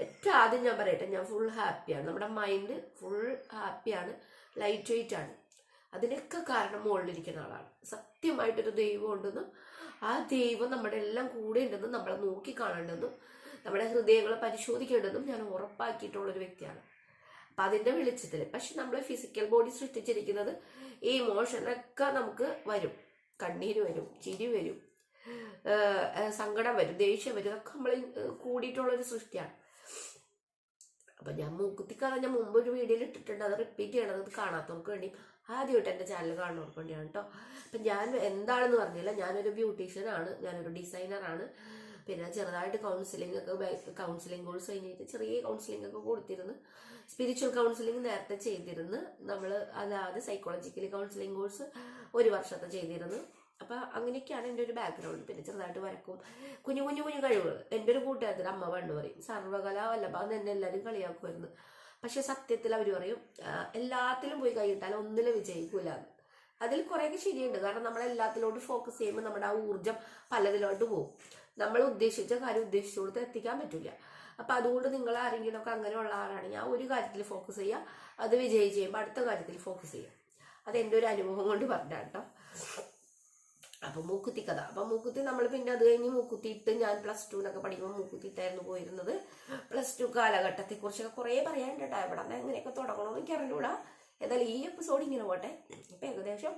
ഏറ്റവും ആദ്യം ഞാൻ പറയട്ടെ ഞാൻ ഫുൾ ഹാപ്പിയാണ് നമ്മുടെ മൈൻഡ് ഫുൾ ഹാപ്പിയാണ് ലൈറ്റ് വെയിറ്റ് ആണ്. അതിനൊക്കെ കാരണം മുകളിലിരിക്കുന്ന ആളാണ്. സത്യമായിട്ടൊരു ദൈവം ഉണ്ടെന്നും ആ ദൈവം നമ്മുടെ എല്ലാം കൂടെ ഉണ്ടെന്നും നമ്മളെ നോക്കി കാണേണ്ടെന്നും നമ്മുടെ ഹൃദയങ്ങളെ പരിശോധിക്കേണ്ടതും ഞാൻ ഉറപ്പാക്കിയിട്ടുള്ള ഒരു വ്യക്തിയാണ്. അപ്പം അതിന്റെ വെളിച്ചത്തിൽ പക്ഷെ നമ്മൾ ഫിസിക്കൽ ബോഡി സൃഷ്ടിച്ചിരിക്കുന്നത് ഈ ഇമോഷനൊക്കെ നമുക്ക് വരും. കണ്ണീര് വരും ചിരി വരും സങ്കടം വരും ദേഷ്യം വരും. ഇതൊക്കെ നമ്മൾ കൂടിയിട്ടുള്ളൊരു സൃഷ്ടിയാണ്. അപ്പം ഞാൻ മുക്കുത്തിക്കാതെ ഞാൻ മുമ്പ് ഒരു വീഡിയോയിൽ ഇട്ടിട്ടുണ്ട്. അത് റിപ്പീറ്റ് ചെയ്യണം. അത് കാണാത്തവർക്ക് വേണ്ടി ആദ്യമായിട്ട് എന്റെ ചാനൽ കാണുന്നവർക്ക് വേണ്ടിയാണ് കേട്ടോ അപ്പം ഞാൻ എന്താണെന്ന് പറഞ്ഞില്ല. ഞാനൊരു ബ്യൂട്ടീഷ്യനാണ്. ഞാനൊരു ഡിസൈനറാണ് പിന്നെ ചെറുതായിട്ട് കൗൺസിലിംഗ് ഒക്കെ കൗൺസിലിംഗ് കോഴ്സ് കഴിഞ്ഞിട്ട് ചെറിയ കൗൺസിലിംഗ് ഒക്കെ കൊടുത്തിരുന്നു. സ്പിരിച്വൽ കൗൺസിലിംഗ് നേരത്തെ ചെയ്തിരുന്നു. നമ്മൾ അതായത് സൈക്കോളജിക്കൽ കൗൺസിലിംഗ് കോഴ്സ് ഒരു വർഷത്തെ ചെയ്തിരുന്നു. അപ്പോൾ അങ്ങനെയൊക്കെയാണ് എന്റെ ഒരു ബാക്ക്ഗ്രൗണ്ട് പിന്നെ ചെറുതായിട്ട് വരക്കും. കുഞ്ഞു കുഞ്ഞു കുഞ്ഞു കഴിവുകൾ. എന്റെ ഒരു കൂട്ടുകാരത്തിൽ അമ്മ പണ്ട് പറയും സർവകലാ വല്ലഭ എന്നെ എല്ലാവരും കളിയാക്കുമായിരുന്നു. പക്ഷെ സത്യത്തിൽ അവർ പറയും എല്ലാത്തിലും പോയി കൈയിട്ടാൽ ഒന്നിലും വിജയിക്കൂല. അതിൽ കുറേയൊക്കെ ശരിയുണ്ട്. കാരണം നമ്മൾ എല്ലാത്തിലോട്ട് ഫോക്കസ് ചെയ്യുമ്പോൾ നമ്മുടെ ആ ഊർജം പലതിലോട്ട് പോകും നമ്മൾ ഉദ്ദേശിച്ച കാര്യം ഉദ്ദേശിച്ചുകൊടുത്ത് എത്തിക്കാൻ പറ്റില്ല അപ്പൊ അതുകൊണ്ട് നിങ്ങൾ ആരെങ്കിലും ഒക്കെ അങ്ങനെയുള്ള ആളാണെങ്കിൽ ആ ഒരു കാര്യത്തിൽ ഫോക്കസ് ചെയ്യുക. അത് വിജയിച്ച് ചെയ്യുമ്പോൾ അടുത്ത കാര്യത്തിൽ ഫോക്കസ് ചെയ്യുക. അത് എന്റെ ഒരു അനുഭവം കൊണ്ട് പറഞ്ഞ കേട്ടോ അപ്പൊ മൂക്കുത്തി കഥ അപ്പൊ മൂക്കുത്തി നമ്മൾ പിന്നെ അത് കഴിഞ്ഞ് മൂക്കുത്തി ഇട്ട് ഞാൻ പ്ലസ് ടുവിനൊക്കെ പഠിക്കുമ്പോൾ മൂക്കുത്തി ഇട്ടായിരുന്നു പോയിരുന്നത്. പ്ലസ് ടു കാലഘട്ടത്തെ കുറിച്ചൊക്കെ കുറെ പറയാനുണ്ട് കേട്ടോ എവിടെ നിന്ന് എങ്ങനെയൊക്കെ തുടങ്ങണമെന്ന് എനിക്ക് അറിഞ്ഞൂടാ. ഏതായാലും ഈ എപ്പിസോഡ് ഇങ്ങനെ പോട്ടെ. ഇപ്പൊ ഏകദേശം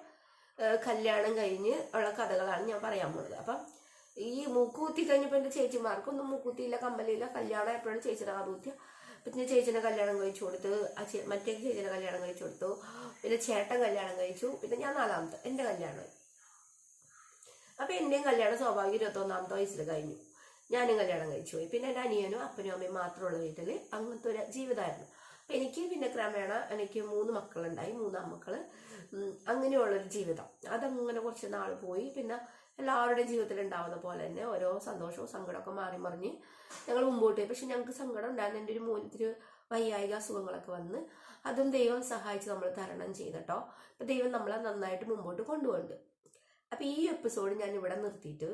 കല്യാണം കഴിഞ്ഞ് ഉള്ള കഥകളാണ് ഞാൻ പറയാൻ പോകുന്നത് അപ്പം ഈ മൂക്കുത്തി കഴിഞ്ഞപ്പോൾ എന്റെ ചേച്ചിമാർക്കൊന്നും മൂക്കുത്തിയില്ല കമ്മലില്ല കല്യാണം എപ്പോഴും ചേച്ചിയുടെ കാതുകുത്തിയ പിന്നെ ചേച്ചിനെ കല്യാണം കഴിച്ചു കൊടുത്ത് മറ്റേ ചേച്ചിനെ കല്യാണം കഴിച്ചു കൊടുത്തു. പിന്നെ ചേട്ടൻ കല്യാണം കഴിച്ചു. പിന്നെ ഞാൻ നാലാമത്തെ എന്റെ കല്യാണം. അപ്പൊ എന്റെയും കല്യാണം സ്വാഭാവിക ഇരുപത്തൊന്നാമത്തെ വയസ്സിൽ കഴിഞ്ഞു. ഞാനും കല്യാണം കഴിച്ചു പോയി. പിന്നെ എന്റെ അനിയനും അപ്പനും അമ്മയും മാത്രമുള്ള വീട്ടിൽ അങ്ങനത്തെ ഒരു ജീവിതമായിരുന്നു. അപ്പൊ എനിക്ക് പിന്നെ ക്രമേണ എനിക്ക് മൂന്ന് മക്കളുണ്ടായി. മൂന്ന് മക്കൾ ഉം, അങ്ങനെയുള്ളൊരു ജീവിതം. അതങ്ങനെ കുറച്ച് നാൾ പോയി. പിന്നെ എല്ലാവരുടെയും ജീവിതത്തിൽ ഉണ്ടാവുന്ന പോലെ തന്നെ ഓരോ സന്തോഷവും സങ്കടമൊക്കെ മാറി മറിഞ്ഞ് ഞങ്ങൾ മുമ്പോട്ട് പക്ഷെ ഞങ്ങൾക്ക് സങ്കടം ഉണ്ടായിരുന്നു. എന്റെ ഒരു മൂലത്തിൽ വയ്യായിക അസുഖങ്ങളൊക്കെ വന്ന് അതും ദൈവം സഹായിച്ച് നമ്മൾ തരണം ചെയ്തട്ടോ അപ്പം ദൈവം നമ്മളെ നന്നായിട്ട് മുമ്പോട്ട് കൊണ്ടുപോകുന്നുണ്ട്. അപ്പൊ ഈ എപ്പിസോഡ് ഞാൻ ഇവിടെ നിർത്തിയിട്ട്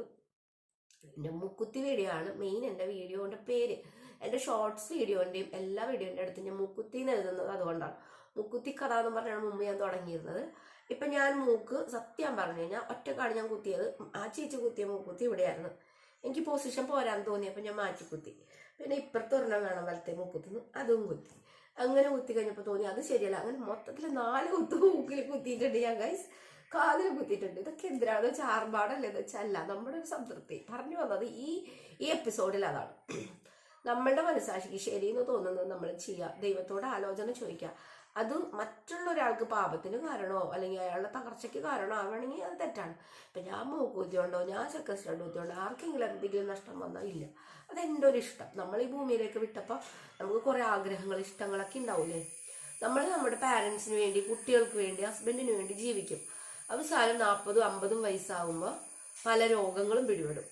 എന്റെ മുക്കുത്തി വീഡിയോ ആണ്. മെയിൻ എന്റെ വീഡിയോന്റെ പേര്. എന്റെ ഷോർട്സ് വീഡിയോന്റെയും എല്ലാ വീഡിയോന്റെ അടുത്ത് ഞാൻ മുക്കുത്തി എന്ന് എഴുതുന്നത് അതുകൊണ്ടാണ്. മുക്കുത്തി കഥ എന്ന് പറഞ്ഞാണ് മുമ്പ് ഞാൻ തുടങ്ങിയിരുന്നത്. ഇപ്പൊ ഞാൻ മൂക്ക് സത്യം പറഞ്ഞു കഴിഞ്ഞാൽ ഒറ്റക്കാണ് ഞാൻ കുത്തിയത്. ആ ചേച്ചി കുത്തിയ മൂക്കുത്തി ഇവിടെയായിരുന്നു. എനിക്ക് പൊസിഷൻ പോരാൻ തോന്നിയപ്പോൾ ഞാൻ മാറ്റി കുത്തി. പിന്നെ ഇപ്പുറത്തൊരെണ്ണം വേണം വലത്തെ മൂക്കുത്തുനിന്ന് അതും കുത്തി. അങ്ങനെ കുത്തി കഴിഞ്ഞപ്പോൾ തോന്നി അത് ശരിയല്ല. അങ്ങനെ മൊത്തത്തിൽ നാല് കുത്ത് മൂക്കിൽ കുത്തിയിട്ടുണ്ട് ഞാൻ ഗൈസ് കാതിൽ കുത്തിയിട്ടുണ്ട്. ഇതൊക്കെ എന്തിനാണെന്ന് വെച്ചാൽ ആർഭാടല്ലേ എന്ന് വെച്ചാൽ അല്ല നമ്മുടെ ഒരു സംതൃപ്തി. പറഞ്ഞു വന്നത് ഈ ഈ എപ്പിസോഡിൽ അതാണ്. നമ്മളുടെ മനസ്സാക്ഷിക്ക് ശരിയെന്ന് തോന്നുന്നത് നമ്മൾ ചെയ്യുക ദൈവത്തോട് ആലോചന ചോദിക്കുക അത് മറ്റുള്ള ഒരാൾക്ക് പാപത്തിന് കാരണമോ അല്ലെങ്കിൽ അയാളുടെ തകർച്ചയ്ക്ക് കാരണമോ ആവണമെങ്കിൽ അത് തെറ്റാണ്. ഇപ്പം ഞാൻ മൂക്കൂത്തിയുണ്ടോ ഞാൻ ചക്കസ്റ്റഡ് കുത്തിയോണ്ടോ ആർക്കെങ്കിലും എന്തെങ്കിലും നഷ്ടം വന്നാൽ ഇല്ല. അതെന്റെ ഒരു ഇഷ്ടം. നമ്മൾ ഈ ഭൂമിയിലേക്ക് വിട്ടപ്പോൾ നമുക്ക് കുറേ ആഗ്രഹങ്ങൾ ഇഷ്ടങ്ങളൊക്കെ ഉണ്ടാവില്ലേ നമ്മൾ നമ്മുടെ പാരൻസിന് വേണ്ടി കുട്ടികൾക്ക് വേണ്ടി ഹസ്ബൻഡിന് വേണ്ടി ജീവിക്കും. അവസാനം നാൽപ്പതും അമ്പതും വയസ്സാകുമ്പോൾ പല രോഗങ്ങളും പിടിപെടും.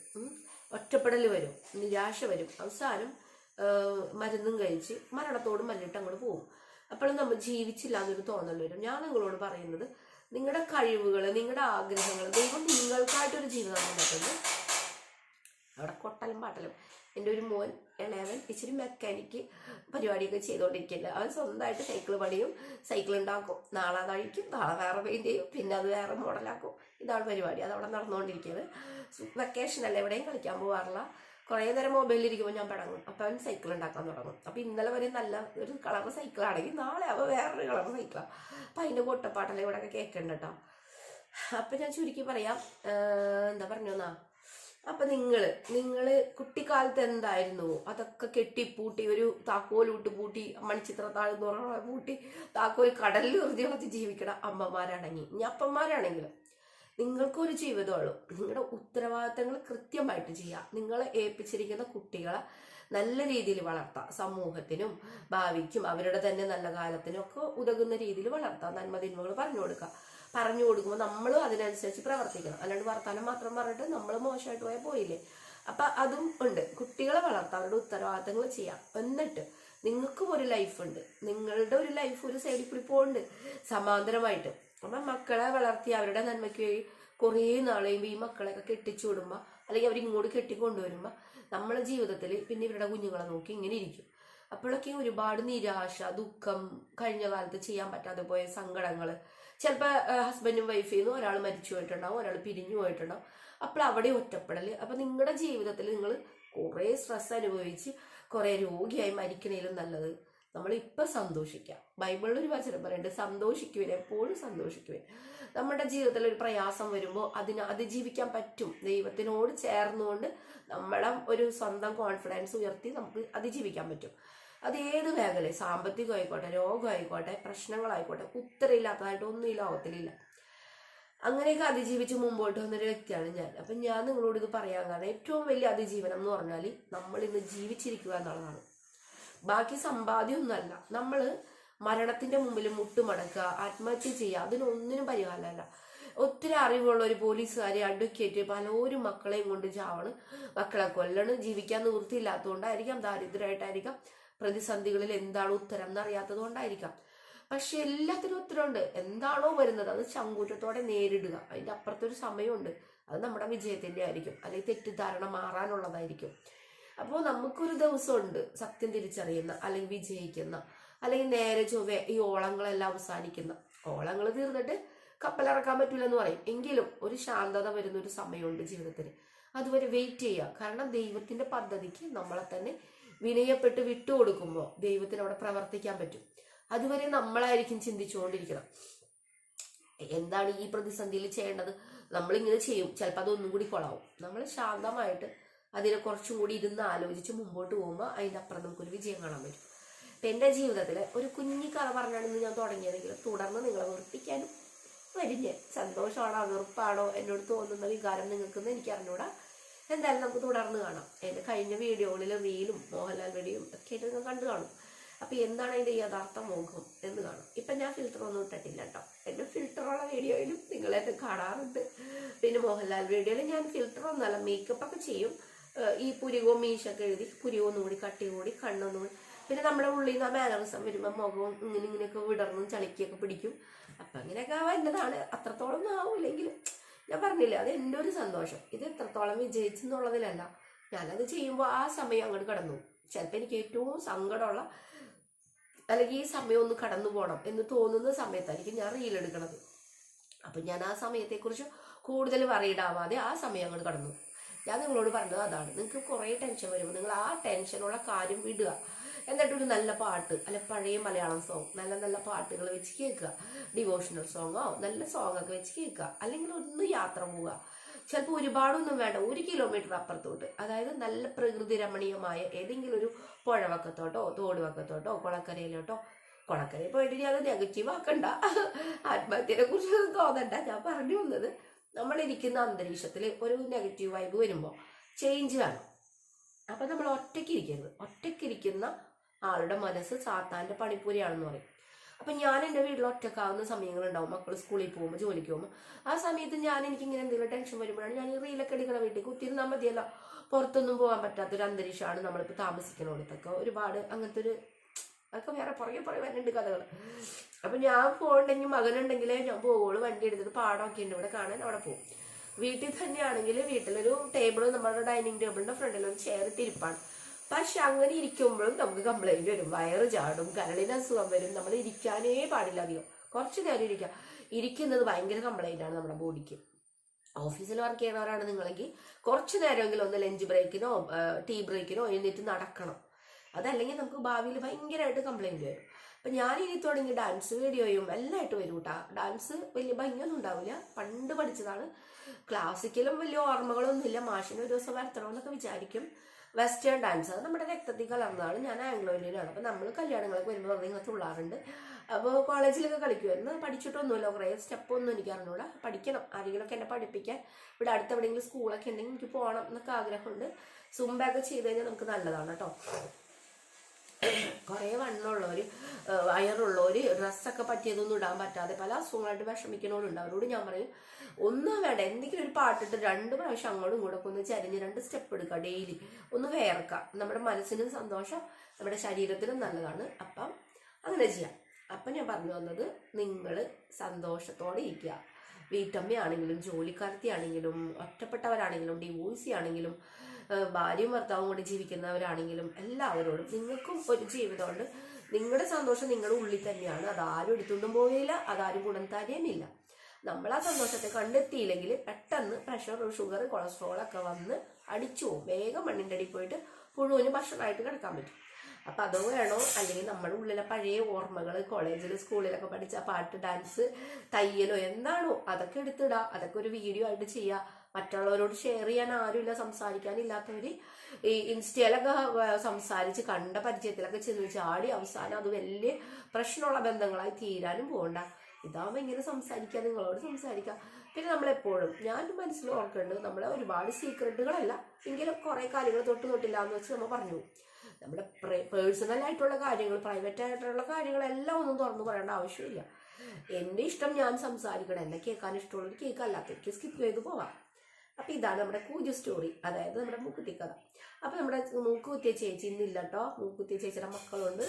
ഒറ്റപ്പെടൽ വരും നിരാശ വരും. അവസാനം മരുന്നും കഴിച്ച് മരണത്തോട് മല്ലിട്ട് അങ്ങോട്ട് പോകും. അപ്പോഴും നമ്മൾ ജീവിച്ചില്ല എന്നൊരു തോന്നൽ വരും. ഞാൻ നിങ്ങളോട് പറയുന്നത് നിങ്ങളുടെ കഴിവുകൾ നിങ്ങളുടെ ആഗ്രഹങ്ങൾ ദൈവം നിങ്ങൾക്കായിട്ടൊരു ജീവിതം ഉണ്ടാക്കുന്നത് അവിടെ കൊട്ടലും പാട്ടലും. എന്റെ ഒരു മോൻ ഇളയവൻ ഇച്ചിരി മെക്കാനിക്ക് പരിപാടിയൊക്കെ ചെയ്തുകൊണ്ടിരിക്കില്ല അവൻ സ്വന്തമായിട്ട് സൈക്കിൾ പണിയും സൈക്കിൾ ഉണ്ടാക്കും. നാളെ അതഴിക്കും നാളെ വേറെ പെയിന്റ് ചെയ്യും പിന്നെ അത് വേറെ മോഡലാക്കും ഇതാണ് പരിപാടി. അതവിടെ നടന്നുകൊണ്ടിരിക്കുന്നത് വെക്കേഷൻ അല്ല എവിടെയും കളിക്കാൻ പോകാറില്ല കുറേ നേരം മൊബൈലിൽ ഇരിക്കുമ്പോൾ ഞാൻ പടങ്ങും. അപ്പം അവൻ സൈക്കിൾ ഉണ്ടാക്കാൻ തുടങ്ങും. അപ്പം ഇന്നലെ വരെ നല്ല ഒരു കളർ സൈക്കിളാണെങ്കിൽ നാളെ അവ വേറൊരു കളർ സൈക്കിളാണ് അപ്പം അതിന്റെ കൊട്ടപ്പാട്ടെല്ലാം ഇവിടെയൊക്കെ കേൾക്കണ്ട കേട്ടോ അപ്പം ഞാൻ ചുരുക്കി പറയാം. എന്താ പറഞ്ഞോന്നാ? അപ്പൊ നിങ്ങൾ നിങ്ങൾ കുട്ടിക്കാലത്ത് എന്തായിരുന്നു? അതൊക്കെ കെട്ടിപ്പൂട്ടി ഒരു താക്കോലിട്ട് പൂട്ടി മണിച്ചിത്രത്താഴ് തുറന്ന പൂട്ടി താക്കോൽ കടലിൽ ഉറുതിയുറച്ച് ജീവിക്കണ അമ്മമാരാണെങ്കിൽ ഇനി അപ്പന്മാരാണെങ്കിലും നിങ്ങൾക്കൊരു ജീവിതമുള്ളൂ നിങ്ങളുടെ ഉത്തരവാദിത്തങ്ങൾ കൃത്യമായിട്ട് ചെയ്യാം. നിങ്ങളെ ഏൽപ്പിച്ചിരിക്കുന്ന കുട്ടികളെ നല്ല രീതിയിൽ വളർത്താം. സമൂഹത്തിനും ഭാവിക്കും അവരുടെ തന്നെ നല്ല കാലത്തിനും ഒക്കെ ഉതകുന്ന രീതിയിൽ വളർത്താം. നന്മ തിന്മകൾ പറഞ്ഞു കൊടുക്കുക പറഞ്ഞു കൊടുക്കുമ്പോൾ നമ്മളും അതിനനുസരിച്ച് പ്രവർത്തിക്കണം. അല്ലാണ്ട് വർത്തമാനം മാത്രം പറഞ്ഞിട്ട് നമ്മൾ മോശമായിട്ട് പോയാൽ പോയില്ലേ? അപ്പൊ അതും ഉണ്ട്. കുട്ടികളെ വളർത്താം അവരുടെ ഉത്തരവാദിത്തങ്ങൾ ചെയ്യാം. എന്നിട്ട് നിങ്ങൾക്കും ഒരു ലൈഫ് ഉണ്ട്. നിങ്ങളുടെ ഒരു ലൈഫ് ഒരു സൈഡിൽ കൂടി പോകുന്നുണ്ട് സമാന്തരമായിട്ട്. അപ്പൊ മക്കളെ വളർത്തി അവരുടെ നന്മയ്ക്ക് വേണ്ടി കുറേ നാളെയും ഈ മക്കളെയൊക്കെ കെട്ടിച്ചു വിടുമ്പോൾ അല്ലെങ്കിൽ അവർ ഇങ്ങോട്ട് കെട്ടിക്കൊണ്ടുവരുമ്പോൾ നമ്മളെ ജീവിതത്തിൽ പിന്നെ ഇവരുടെ കുഞ്ഞുങ്ങളെ നോക്കി ഇങ്ങനെ ഇരിക്കും. അപ്പോഴൊക്കെ ഒരുപാട് നിരാശ ദുഃഖം കഴിഞ്ഞ കാലത്ത് ചെയ്യാൻ പറ്റാതെ പോയ സങ്കടങ്ങൾ ചിലപ്പോൾ ഹസ്ബൻഡും വൈഫിൽ നിന്ന് ഒരാൾ മരിച്ചു പോയിട്ടുണ്ടാവും ഒരാൾ പിരിഞ്ഞു പോയിട്ടുണ്ടാവും. അപ്പോൾ അവിടെ ഒറ്റപ്പെടൽ അപ്പം നിങ്ങളുടെ ജീവിതത്തിൽ നിങ്ങൾ കുറേ സ്ട്രെസ് അനുഭവിച്ച് കുറേ രോഗിയായി മരിക്കണേലും നല്ലത് നമ്മൾ ഇപ്പം സന്തോഷിക്കാം. ബൈബിളിൽ ഒരു വചനം പറയുന്നുണ്ട് സന്തോഷിക്കുവിൻ എപ്പോഴും സന്തോഷിക്കുവിൻ. നമ്മുടെ ജീവിതത്തിൽ ഒരു പ്രയാസം വരുമ്പോൾ അതിന് അതിജീവിക്കാൻ പറ്റും. ദൈവത്തിനോട് ചേർന്നുകൊണ്ട് നമ്മളെ ഒരു സ്വന്തം കോൺഫിഡൻസ് ഉയർത്തി നമുക്ക് അതിജീവിക്കാൻ പറ്റും. അത് ഏത് മേഖല സാമ്പത്തികമായിക്കോട്ടെ രോഗമായിക്കോട്ടെ പ്രശ്നങ്ങളായിക്കോട്ടെ ഉത്തരയില്ലാത്തതായിട്ട് ഒന്നും ഈ ലോകത്തിലില്ല. അങ്ങനെയൊക്കെ അതിജീവിച്ച് മുമ്പോട്ട് വന്നൊരു വ്യക്തിയാണ് ഞാൻ. അപ്പം ഞാൻ നിങ്ങളോട് ഇത് പറയാൻ കാരണം ഏറ്റവും വലിയ അതിജീവനം എന്ന് പറഞ്ഞാൽ നമ്മൾ ഇന്ന് ജീവിച്ചിരിക്കുക എന്നുള്ളതാണ്. ബാക്കി സമ്പാദ്യമൊന്നുമല്ല. നമ്മൾ മരണത്തിന്റെ മുമ്പിൽ മുട്ടുമടക്കുക ആത്മഹത്യ ചെയ്യുക അതിനൊന്നിനും പരിഹാരമല്ല. ഒത്തിരി അറിവുള്ള ഒരു പോലീസുകാരെ അഡ്വക്കേറ്റ് പലരും മക്കളെയും കൊണ്ട് ചാവണ്. മക്കളെ കൊല്ലണ് ജീവിക്കാൻ നിവൃത്തിയില്ലാത്തതുകൊണ്ടായിരിക്കാം ദാരിദ്ര്യമായിട്ടായിരിക്കാം. പ്രതിസന്ധികളിൽ എന്താണ് ഉത്തരം എന്നറിയാത്തത് കൊണ്ടായിരിക്കാം. പക്ഷെ എല്ലാത്തിനും ഉത്തരമുണ്ട് എന്താണോ വരുന്നത് അത് ചങ്കൂറ്റത്തോടെ നേരിടുക. അതിന്റെ അപ്പുറത്തൊരു സമയമുണ്ട്. അത് നമ്മുടെ വിജയത്തിന്റെ ആയിരിക്കും. അല്ലെങ്കിൽ തെറ്റിദ്ധാരണ മാറാനുള്ളതായിരിക്കും. അപ്പോൾ നമുക്കൊരു ദിവസമുണ്ട് സത്യം തിരിച്ചറിയുന്ന അല്ലെങ്കിൽ വിജയിക്കുന്ന അല്ലെങ്കിൽ നേരെ ചൊവ്വ ഈ ഓളങ്ങളെല്ലാം അവസാനിക്കുന്ന. ഓളങ്ങൾ തീർന്നിട്ട് കപ്പലിറക്കാൻ പറ്റില്ലെന്ന് പറയും. എങ്കിലും ഒരു ശാന്തത വരുന്ന ഒരു സമയമുണ്ട് ജീവിതത്തിന്. അതുവരെ വെയിറ്റ് ചെയ്യുക. കാരണം ദൈവത്തിന്റെ പദ്ധതിക്ക് നമ്മളെ തന്നെ വിനയപ്പെട്ട് വിട്ടുകൊടുക്കുമ്പോൾ ദൈവത്തിന് അവിടെ പ്രവർത്തിക്കാൻ പറ്റും. അതുവരെ നമ്മളായിരിക്കും ചിന്തിച്ചുകൊണ്ടിരിക്കണം. എന്താണ് ഈ പ്രതിസന്ധിയിൽ ചെയ്യേണ്ടത്? നമ്മളിങ്ങനെ ചെയ്യും. ചിലപ്പോൾ അതൊന്നും കൂടി കൊളാവും. നമ്മൾ ശാന്തമായിട്ട് അതിനെ കുറച്ചും കൂടി ഇരുന്ന് ആലോചിച്ച് മുമ്പോട്ട് പോകുമ്പോൾ അതിന്റെ അപ്പുറം നമുക്കൊരു വിജയം കാണാൻ പറ്റും. ഇപ്പം എന്റെ ജീവിതത്തിൽ ഒരു കുഞ്ഞി കഥ പറഞ്ഞാണ് ഇന്ന് ഞാൻ തുടങ്ങിയതെങ്കിൽ തുടർന്ന് നിങ്ങളെ വെറുപ്പിക്കാനും വരിഞ്ഞ് സന്തോഷമാണോ? വെറുപ്പാണോ? എന്നോട് തോന്നുന്ന വികാരം നിങ്ങൾക്കെന്ന് എനിക്ക് അറിഞ്ഞൂടാ. എന്തായാലും നമുക്ക് തുടർന്ന് കാണാം. എന്റെ കഴിഞ്ഞ വീഡിയോകളിൽ വീലും മോഹൻലാൽ വെടിയും ഒക്കെ ആയിട്ട് നിങ്ങൾ കണ്ടു കാണും. അപ്പോൾ എന്താണ് അതിന്റെ യഥാർത്ഥ മുഖം എന്ന് കാണും. ഇപ്പം ഞാൻ ഫിൽറ്റർ ഒന്നും ഇട്ടിട്ടില്ല കേട്ടോ. എന്റെ ഫിൽറ്ററുള്ള വീഡിയോയിലും നിങ്ങളെ കാണാറുണ്ട്. പിന്നെ മോഹൻലാൽ വീഡിയോയിൽ ഞാൻ ഫിൽറ്റർ ഒന്നല്ല മേക്കപ്പ് ഒക്കെ ചെയ്യും. ഈ പുരികവും മീശൊക്കെ എഴുതി പുരികൊന്നും കൂടി കട്ടി കൂടി കണ്ണൊന്നും പിന്നെ നമ്മുടെ ഉള്ളിൽ നിന്ന് ആ മാനറിസം വരുമ്പോൾ മുഖവും ഇങ്ങനെ ഇങ്ങനെയൊക്കെ വിടർന്നും ചളിക്കൊക്കെ പിടിക്കും. അപ്പം അങ്ങനെയൊക്കെ വരുന്നതാണ് അത്രത്തോളം ആവില്ലെങ്കിലും ഞാൻ പറഞ്ഞില്ലേ അത് എന്റെ ഒരു സന്തോഷം. ഇത് എത്രത്തോളം വിജയിച്ചെന്നുള്ളതിലല്ല. ഞാനത് ചെയ്യുമ്പോൾ ആ സമയം അങ്ങോട്ട് കടന്നു. ചിലപ്പോൾ എനിക്ക് ഏറ്റവും സങ്കടമുള്ള അല്ലെങ്കിൽ ഈ സമയം ഒന്ന് കടന്നു പോകണം എന്ന് തോന്നുന്ന സമയത്തായിരിക്കും ഞാൻ റീൽ എടുക്കണത്. അപ്പം ഞാൻ ആ സമയത്തെക്കുറിച്ച് കൂടുതൽ പറയിടാവാതെ ആ സമയം അങ്ങോട്ട് കടന്നു. ഞാൻ നിങ്ങളോട് പറഞ്ഞത് അതാണ്. നിങ്ങൾക്ക് കുറേ ടെൻഷൻ വരുമ്പോൾ നിങ്ങൾ ആ ടെൻഷനുള്ള കാര്യം വിടുക. എന്നിട്ട് ഒരു നല്ല പാട്ട് അല്ലെ പഴയ മലയാളം സോങ് നല്ല നല്ല പാട്ടുകൾ വെച്ച് കേൾക്കുക. ഡിവോഷണൽ സോങ്ങോ നല്ല സോങ് ഒക്കെ വെച്ച് കേൾക്കുക. അല്ലെങ്കിൽ ഒന്ന് യാത്ര പോവുക. ചിലപ്പോൾ ഒരുപാടൊന്നും വേണ്ട ഒരു കിലോമീറ്റർ അപ്പുറത്തോട്ട്. അതായത് നല്ല പ്രകൃതി രമണീയമായ ഏതെങ്കിലും ഒരു പുഴവക്കത്തോട്ടോ തോട് വക്കത്തോട്ടോ കുളക്കരയിലോട്ടോ. കുളക്കരയിൽ പോയിട്ട് ഞാൻ നെഗറ്റീവ് ആക്കണ്ട. ആത്മഹത്യനെ കുറിച്ച് തോന്നണ്ട. ഞാൻ പറഞ്ഞു വന്നത് നമ്മളിരിക്കുന്ന അന്തരീക്ഷത്തിൽ ഒരു നെഗറ്റീവ് വൈബ് വരുമ്പോൾ ചേഞ്ച് വേണം. അപ്പം നമ്മൾ ഒറ്റയ്ക്ക് ഇരിക്കരുത്. ഒറ്റയ്ക്ക് ഇരിക്കുന്ന ആളുടെ മനസ്സ് സാത്താന്റെ പണിപ്പൂരിയാണെന്ന് പറയും. അപ്പൊ ഞാൻ എന്റെ വീട്ടിൽ ഒറ്റക്കാവുന്ന സമയങ്ങളുണ്ടാവും. മക്കൾ സ്കൂളിൽ പോകുമ്പോൾ ജോലിക്ക് പോകുമ്പോൾ ആ സമയത്ത് ഞാൻ എനിക്ക് ഇങ്ങനെ എന്തെങ്കിലും ടെൻഷൻ വരുമ്പോഴാണ് ഞാൻ ഈ റീലൊക്കെ എടുക്കണ വീട്ടിൽ കുത്തിരുന്നാൽ മതിയല്ലോ. പുറത്തൊന്നും പോകാൻ പറ്റാത്ത ഒരു അന്തരീക്ഷമാണ് നമ്മളിപ്പോൾ താമസിക്കുന്നിടത്തൊക്കെ ഒരുപാട് അങ്ങനത്തെ ഒരു അതൊക്കെ വേറെ പുറകെ പുറകെ വരുന്നുണ്ട് കഥകൾ അപ്പം ഞാൻ പോകണ്ടെങ്കിൽ മകനുണ്ടെങ്കിലേ ഞാൻ പോകുള്ളൂ വണ്ടി എടുത്തിട്ട് പാടമൊക്കെ ഉണ്ട്. ഇവിടെ കാണാൻ അവിടെ പോകും. വീട്ടിൽ തന്നെയാണെങ്കിൽ വീട്ടിലൊരു ടേബിൾ നമ്മുടെ ഡൈനിങ് ടേബിളിന്റെ ഫ്രണ്ടിൽ ഒരു ചെയർ തിരിപ്പാണ് പക്ഷെ അങ്ങനെ ഇരിക്കുമ്പോഴും നമുക്ക് കംപ്ലൈന്റ് വരും. വയറ് ചാടും കരളിന് അസുഖം വരും. നമ്മൾ ഇരിക്കാനേ പാടില്ല അധികം. കുറച്ച് നേരം ഇരിക്കുക ഇരിക്കുന്നത് ഭയങ്കര കംപ്ലൈന്റ് ആണ് നമ്മുടെ ബോഡിക്ക്. ഓഫീസിൽ വർക്ക് ചെയ്യുന്നവരാണ് നിങ്ങളെങ്കിൽ കുറച്ച് നേരമെങ്കിലും ഒന്ന് ലഞ്ച് ബ്രേക്കിനോ ടീ ബ്രേക്കിനോ എഴുന്നേറ്റ് നടക്കണം. അതല്ലെങ്കിൽ നമുക്ക് ഭാവിയിൽ ഭയങ്കരമായിട്ട് കംപ്ലൈന്റ് വരും. അപ്പൊ ഞാൻ ഇനി തുടങ്ങി ഡാൻസ് വീഡിയോയും എല്ലാം ആയിട്ട് വരും കേട്ടാ ഡാൻസ് വലിയ ഭംഗിയൊന്നും ഉണ്ടാവില്ല. പണ്ട് പഠിച്ചതാണ്. ക്ലാസിക്കലും വലിയ ഓർമ്മകളൊന്നുമില്ല. മാഷിന് ഒരു ദിവസം വരത്തണമെന്നൊക്കെ വിചാരിക്കും. വെസ്റ്റേൺ ഡാൻസ് അത് നമ്മുടെ രക്തത്തിൽ കലർന്നതാണ്. ഞാൻ ആംഗ്ലോ ഇന്ത്യനാണ് അപ്പോൾ നമ്മൾ കല്യാണങ്ങളൊക്കെ വരുമ്പോൾ വെറുതെ ഇങ്ങനെ അപ്പോൾ കോളേജിലൊക്കെ കളിക്കുമായിരുന്നു പഠിച്ചിട്ടൊന്നുമില്ല. കുറേ സ്റ്റെപ്പൊന്നും എനിക്ക് അറിഞ്ഞൂടാ. പഠിക്കണം. ആരെങ്കിലുമൊക്കെ എന്നെ പഠിപ്പിക്കാൻ. ഇവിടെ അടുത്ത് എവിടെയെങ്കിലും സ്കൂളൊക്കെ ഉണ്ടെങ്കിൽ എനിക്ക് പോകണം എന്നൊക്കെ ആഗ്രഹമുണ്ട്. സുംബൊക്കെ ചെയ്ത് കഴിഞ്ഞാൽ നമുക്ക് നല്ലതാണ് കേട്ടോ. കുറേ വണ്ണമുള്ളവർ വയറുള്ളവർ ഡ്രസ്സൊക്കെ പറ്റിയതൊന്നും ഇടാൻ പറ്റാതെ പല അസുഖങ്ങളായിട്ട് വിഷമിക്കണവരുണ്ട് അവരോട് ഞാൻ പറയും ഒന്നും വേണ്ട എന്തെങ്കിലും ഒരു പാട്ടിട്ട് രണ്ട് പ്രാവശ്യം അങ്ങോട്ടും ഇങ്ങോട്ടും ഒന്ന് ചരിഞ്ഞ് രണ്ട് സ്റ്റെപ്പ് എടുക്കുക ഡെയിലി. ഒന്ന് വേർക്കുക നമ്മുടെ മനസ്സിനും സന്തോഷം നമ്മുടെ ശരീരത്തിനും നല്ലതാണ്. അപ്പം അങ്ങനെ ചെയ്യാം. അപ്പം ഞാൻ പറഞ്ഞു വന്നത് നിങ്ങൾ സന്തോഷത്തോടെ ഇരിക്കുക. വീട്ടമ്മയാണെങ്കിലും ജോലിക്കാരത്തിയാണെങ്കിലും ഒറ്റപ്പെട്ടവരാണെങ്കിലും ഡിവോഴ്സി ആണെങ്കിലും ഭാര്യയും ഭർത്താവും കൂടി ജീവിക്കുന്നവരാണെങ്കിലും എല്ലാവരോടും നിങ്ങൾക്കും ഒരു ജീവിതമുണ്ട്. നിങ്ങളുടെ സന്തോഷം നിങ്ങളുടെ ഉള്ളിൽ തന്നെയാണ്. അതാരും എടുത്തുകൊണ്ടും പോയില്ല അതാരും ഗുണം തരുകയുമില്ല നമ്മൾ ആ സന്തോഷത്തെ കണ്ടെത്തിയില്ലെങ്കിൽ പെട്ടെന്ന് പ്രഷർ ഷുഗർ കൊളസ്ട്രോൾ ഒക്കെ വന്ന് അടിച്ചു പോകും വേഗം മണ്ണിന്റെ അടിയിൽ പോയിട്ട് പുഴുവിന് ഭക്ഷണമായിട്ട് കിടക്കാൻ പറ്റും. അപ്പൊ അതോ വേണോ? അല്ലെങ്കിൽ നമ്മുടെ ഉള്ളിലെ പഴയ ഓർമ്മകൾ കോളേജിൽ സ്കൂളിലൊക്കെ പഠിച്ച പാട്ട് ഡാൻസ് തയ്യലോ എന്താണോ അതൊക്കെ എടുത്തിടുക അതൊക്കെ ഒരു വീഡിയോ ആയിട്ട് ചെയ്യുക മറ്റുള്ളവരോട് ഷെയർ ചെയ്യാൻ ആരുമില്ല സംസാരിക്കാനില്ലാത്തവര് ഈ ഇൻസ്റ്റയിലൊക്കെ സംസാരിച്ച് കണ്ട പരിചയത്തിലൊക്കെ ചെന്ന് ചാടി അവസാനം അത് വലിയ പ്രശ്നമുള്ള ബന്ധങ്ങളായി തീരാനും പോകണ്ട ഇതാവുമ്പോൾ ഇങ്ങനെ സംസാരിക്കുക നിങ്ങളോട് സംസാരിക്കാം. പിന്നെ നമ്മളെപ്പോഴും ഞാൻ മനസ്സിൽ ഓർക്കുന്നുണ്ട് നമ്മളെ ഒരുപാട് സീക്രട്ടുകളല്ല എങ്കിലും കുറേ കാര്യങ്ങൾ തൊട്ട് തൊട്ടില്ല എന്ന് വെച്ച് നമ്മൾ പറഞ്ഞു. നമ്മുടെ പേഴ്സണൽ ആയിട്ടുള്ള കാര്യങ്ങൾ പ്രൈവറ്റ് ആയിട്ടുള്ള കാര്യങ്ങളെല്ലാം ഒന്നും തുറന്നു പറയേണ്ട ആവശ്യമില്ല. എന്റെ ഇഷ്ടം ഞാൻ സംസാരിക്കണം. എന്നെ കേൾക്കാൻ ഇഷ്ടമുള്ളത് കേൾക്കാം അല്ലാത്തവർക്ക് സ്കിപ്പ് ചെയ്ത് പോവാം. അപ്പം ഇതാണ് നമ്മുടെ കൂജു സ്റ്റോറി അതായത് നമ്മുടെ മൂക്കുത്തി കഥ. അപ്പം നമ്മുടെ മൂക്കുത്തിയ ചേച്ചി ഇന്നില്ല കേട്ടോ മൂക്കുത്തിയ ചേച്ചിയുടെ മക്കളുണ്ട്.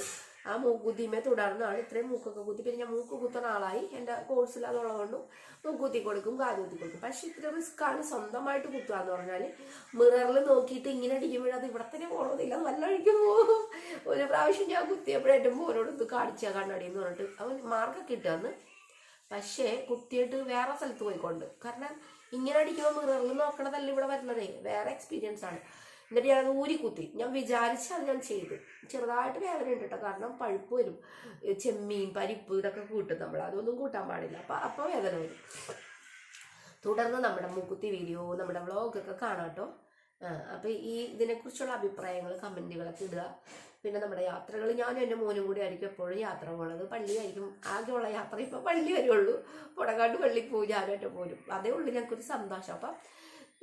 ആ മൂക്കുത്തിമേ തുടർന്നാണ് ഇത്രയും മൂക്കൊക്കെ കുത്തി. പിന്നെ ഞാൻ മൂക്ക് കുത്തുന്ന ആളായി. എന്റെ കോഴ്സിൽ അതുള്ളതുകൊണ്ടും മൂക്കുത്തി കൊടുക്കും കാൽ കുത്തി കൊടുക്കും. പക്ഷെ ഇത്ര റിസ്ക്കാണ് സ്വന്തമായിട്ട് കുത്തുക എന്ന് പറഞ്ഞാൽ മിററിൽ നോക്കിയിട്ട് ഇങ്ങനെ അടിക്കുമ്പോഴത് ഇവിടെ തന്നെ പോകണമെന്നില്ല നല്ല ഒഴിക്കും പോകും. ഒരു പ്രാവശ്യം ഞാൻ കുത്തിയപ്പോഴേ എന്റെ മോനോട് ഇത് കാണിച്ച കണ്ണടി എന്ന് പറഞ്ഞിട്ട് അവൻ മാർക്കൊക്കെ കിട്ടുകയെന്ന് പക്ഷേ കുത്തിയിട്ട് വേറെ സ്ഥലത്ത് പോയിക്കൊണ്ട് കാരണം ഇങ്ങനെ അടിക്കുമ്പോൾ മിററിൽ നോക്കണതല്ല ഇവിടെ വരുന്നതേ. വേറെ എക്സ്പീരിയൻസ് ആണ്. എന്നിട്ട് ഞാൻ ഊരി കുത്തി ഞാൻ വിചാരിച്ചത് ഞാൻ ചെയ്ത് ചെറുതായിട്ട് വേദന ഉണ്ട് കേട്ടോ കാരണം പഴുപ്പ് വരും. ചെമ്മീൻ പരിപ്പ് ഇതൊക്കെ കൂട്ടും നമ്മൾ അതൊന്നും കൂട്ടാൻ പാടില്ല. അപ്പം അപ്പോൾ വേദന വരും. തുടർന്ന് നമ്മുടെ മൂക്കുത്തി വീഡിയോ നമ്മുടെ വ്ളോഗൊക്കെ കാണാം കേട്ടോ അപ്പോൾ ഈ ഇതിനെക്കുറിച്ചുള്ള അഭിപ്രായങ്ങൾ കമന്റുകളൊക്കെ ഇടുക. പിന്നെ നമ്മുടെ യാത്രകൾ ഞാനും എന്റെ മോനും കൂടി ആയിരിക്കും എപ്പോഴും യാത്ര പോണത്. പള്ളിയായിരിക്കും. ആകെയുള്ള യാത്ര ഇപ്പോൾ പള്ളി വരുള്ളൂ പുടക്കാണ്ട് പള്ളി പോകും ഞാനായിട്ട് പോരും അതേ ഉള്ളൂ ഞങ്ങൾക്കൊരു സന്തോഷം. അപ്പം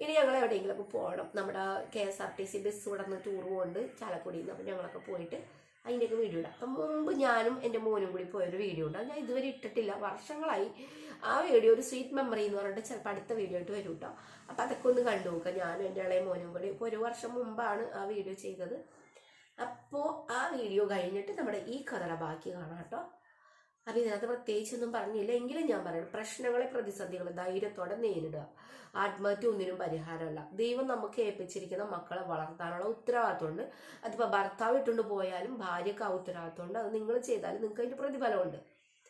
ഇനി ഞങ്ങൾ എവിടെയെങ്കിലുമൊക്കെ പോകണം നമ്മുടെ K S R T C bus ഇവിടെ നിന്ന് ടൂർ പോകുന്നുണ്ട് ചാലക്കുടിയിൽ നിന്ന്. അപ്പം ഞങ്ങളൊക്കെ പോയിട്ട് അതിന്റെയൊക്കെ വീഡിയോ ഇടാം. അപ്പം മുമ്പ് ഞാനും എന്റെ മോനും കൂടി പോയൊരു വീഡിയോ ഉണ്ട് ഞാൻ ഇതുവരെ ഇട്ടിട്ടില്ല. വർഷങ്ങളായി ആ വീഡിയോ ഒരു സ്വീറ്റ് മെമ്മറി എന്ന് പറഞ്ഞിട്ട് ചിലപ്പോൾ അടുത്ത വീഡിയോ ആയിട്ട് വരും കേട്ടോ അപ്പം അതൊക്കെ ഒന്ന് കണ്ടു നോക്കാം. ഞാനും എന്റെ ഇളയ മോനും കൂടി ഇപ്പോൾ ഒരു വർഷം മുമ്പാണ് ആ വീഡിയോ ചെയ്തത്. അപ്പോൾ ആ വീഡിയോ കഴിഞ്ഞിട്ട് നമ്മുടെ ഈ കഥയുടെ ബാക്കി കാണാം കേട്ടോ. അപ്പം ഇതിനകത്ത് പ്രത്യേകിച്ചൊന്നും പറഞ്ഞില്ല. എങ്കിലും ഞാൻ പറയണം പ്രശ്നങ്ങളെ പ്രതിസന്ധികളെ ധൈര്യത്തോടെ നേരിടുക. ആത്മഹത്യ ഒന്നിനും പരിഹാരമല്ല. ദൈവം നമുക്ക് ഏൽപ്പിച്ചിരിക്കുന്ന മക്കളെ വളർത്താനുള്ള ഉത്തരവാദിത്തമുണ്ട് അതിപ്പോൾ ഭർത്താവ് ഇട്ടുകൊണ്ട് പോയാലും ഭാര്യക്ക് ആ ഉത്തരവാദിത്തമുണ്ട് അത് നിങ്ങൾ ചെയ്താലും നിങ്ങൾക്ക് അതിന്റെ പ്രതിഫലമുണ്ട്.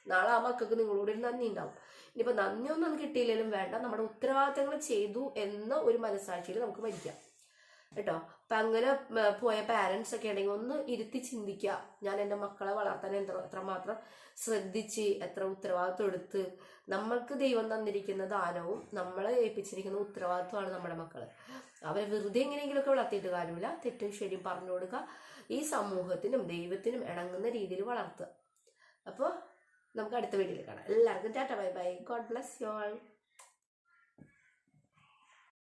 നാളെ ആ മക്കൾക്ക് നിങ്ങളോട് ഒരു നന്ദി ഉണ്ടാവും. ഇനിയിപ്പോൾ നന്ദിയൊന്നും കിട്ടിയില്ലെങ്കിലും വേണ്ട. നമ്മുടെ ഉത്തരവാദിത്തങ്ങൾ ചെയ്തു എന്ന ഒരു മനസ്സാക്ഷിയിൽ നമുക്ക് മരിക്കാം. കേട്ടോ? അപ്പം അങ്ങനെ പോയ പാരൻസ് ഒക്കെ ഉണ്ടെങ്കിൽ ഒന്ന് ഇരുത്തി ചിന്തിക്കുക. ഞാൻ എന്റെ മക്കളെ വളർത്താൻ എത്ര എത്രമാത്രം ശ്രദ്ധിച്ച് എത്ര ഉത്തരവാദിത്വം എടുത്ത് നമ്മൾക്ക് ദൈവം തന്നിരിക്കുന്ന ദാനവും നമ്മളെ ഏൽപ്പിച്ചിരിക്കുന്ന ഉത്തരവാദിത്വമാണ് നമ്മുടെ മക്കൾ അവരെ വെറുതെ എങ്ങനെയെങ്കിലുമൊക്കെ വളർത്തിയിട്ട് കാര്യമില്ല. തെറ്റും ശരിയും പറഞ്ഞു കൊടുക്കുക. ഈ സമൂഹത്തിനും ദൈവത്തിനും ഇണങ്ങുന്ന രീതിയിൽ വളർത്തുക. അപ്പോൾ നമുക്ക് അടുത്ത വീഡിയോയിൽ കാണാം. എല്ലാവർക്കും tata bye bye. God bless you all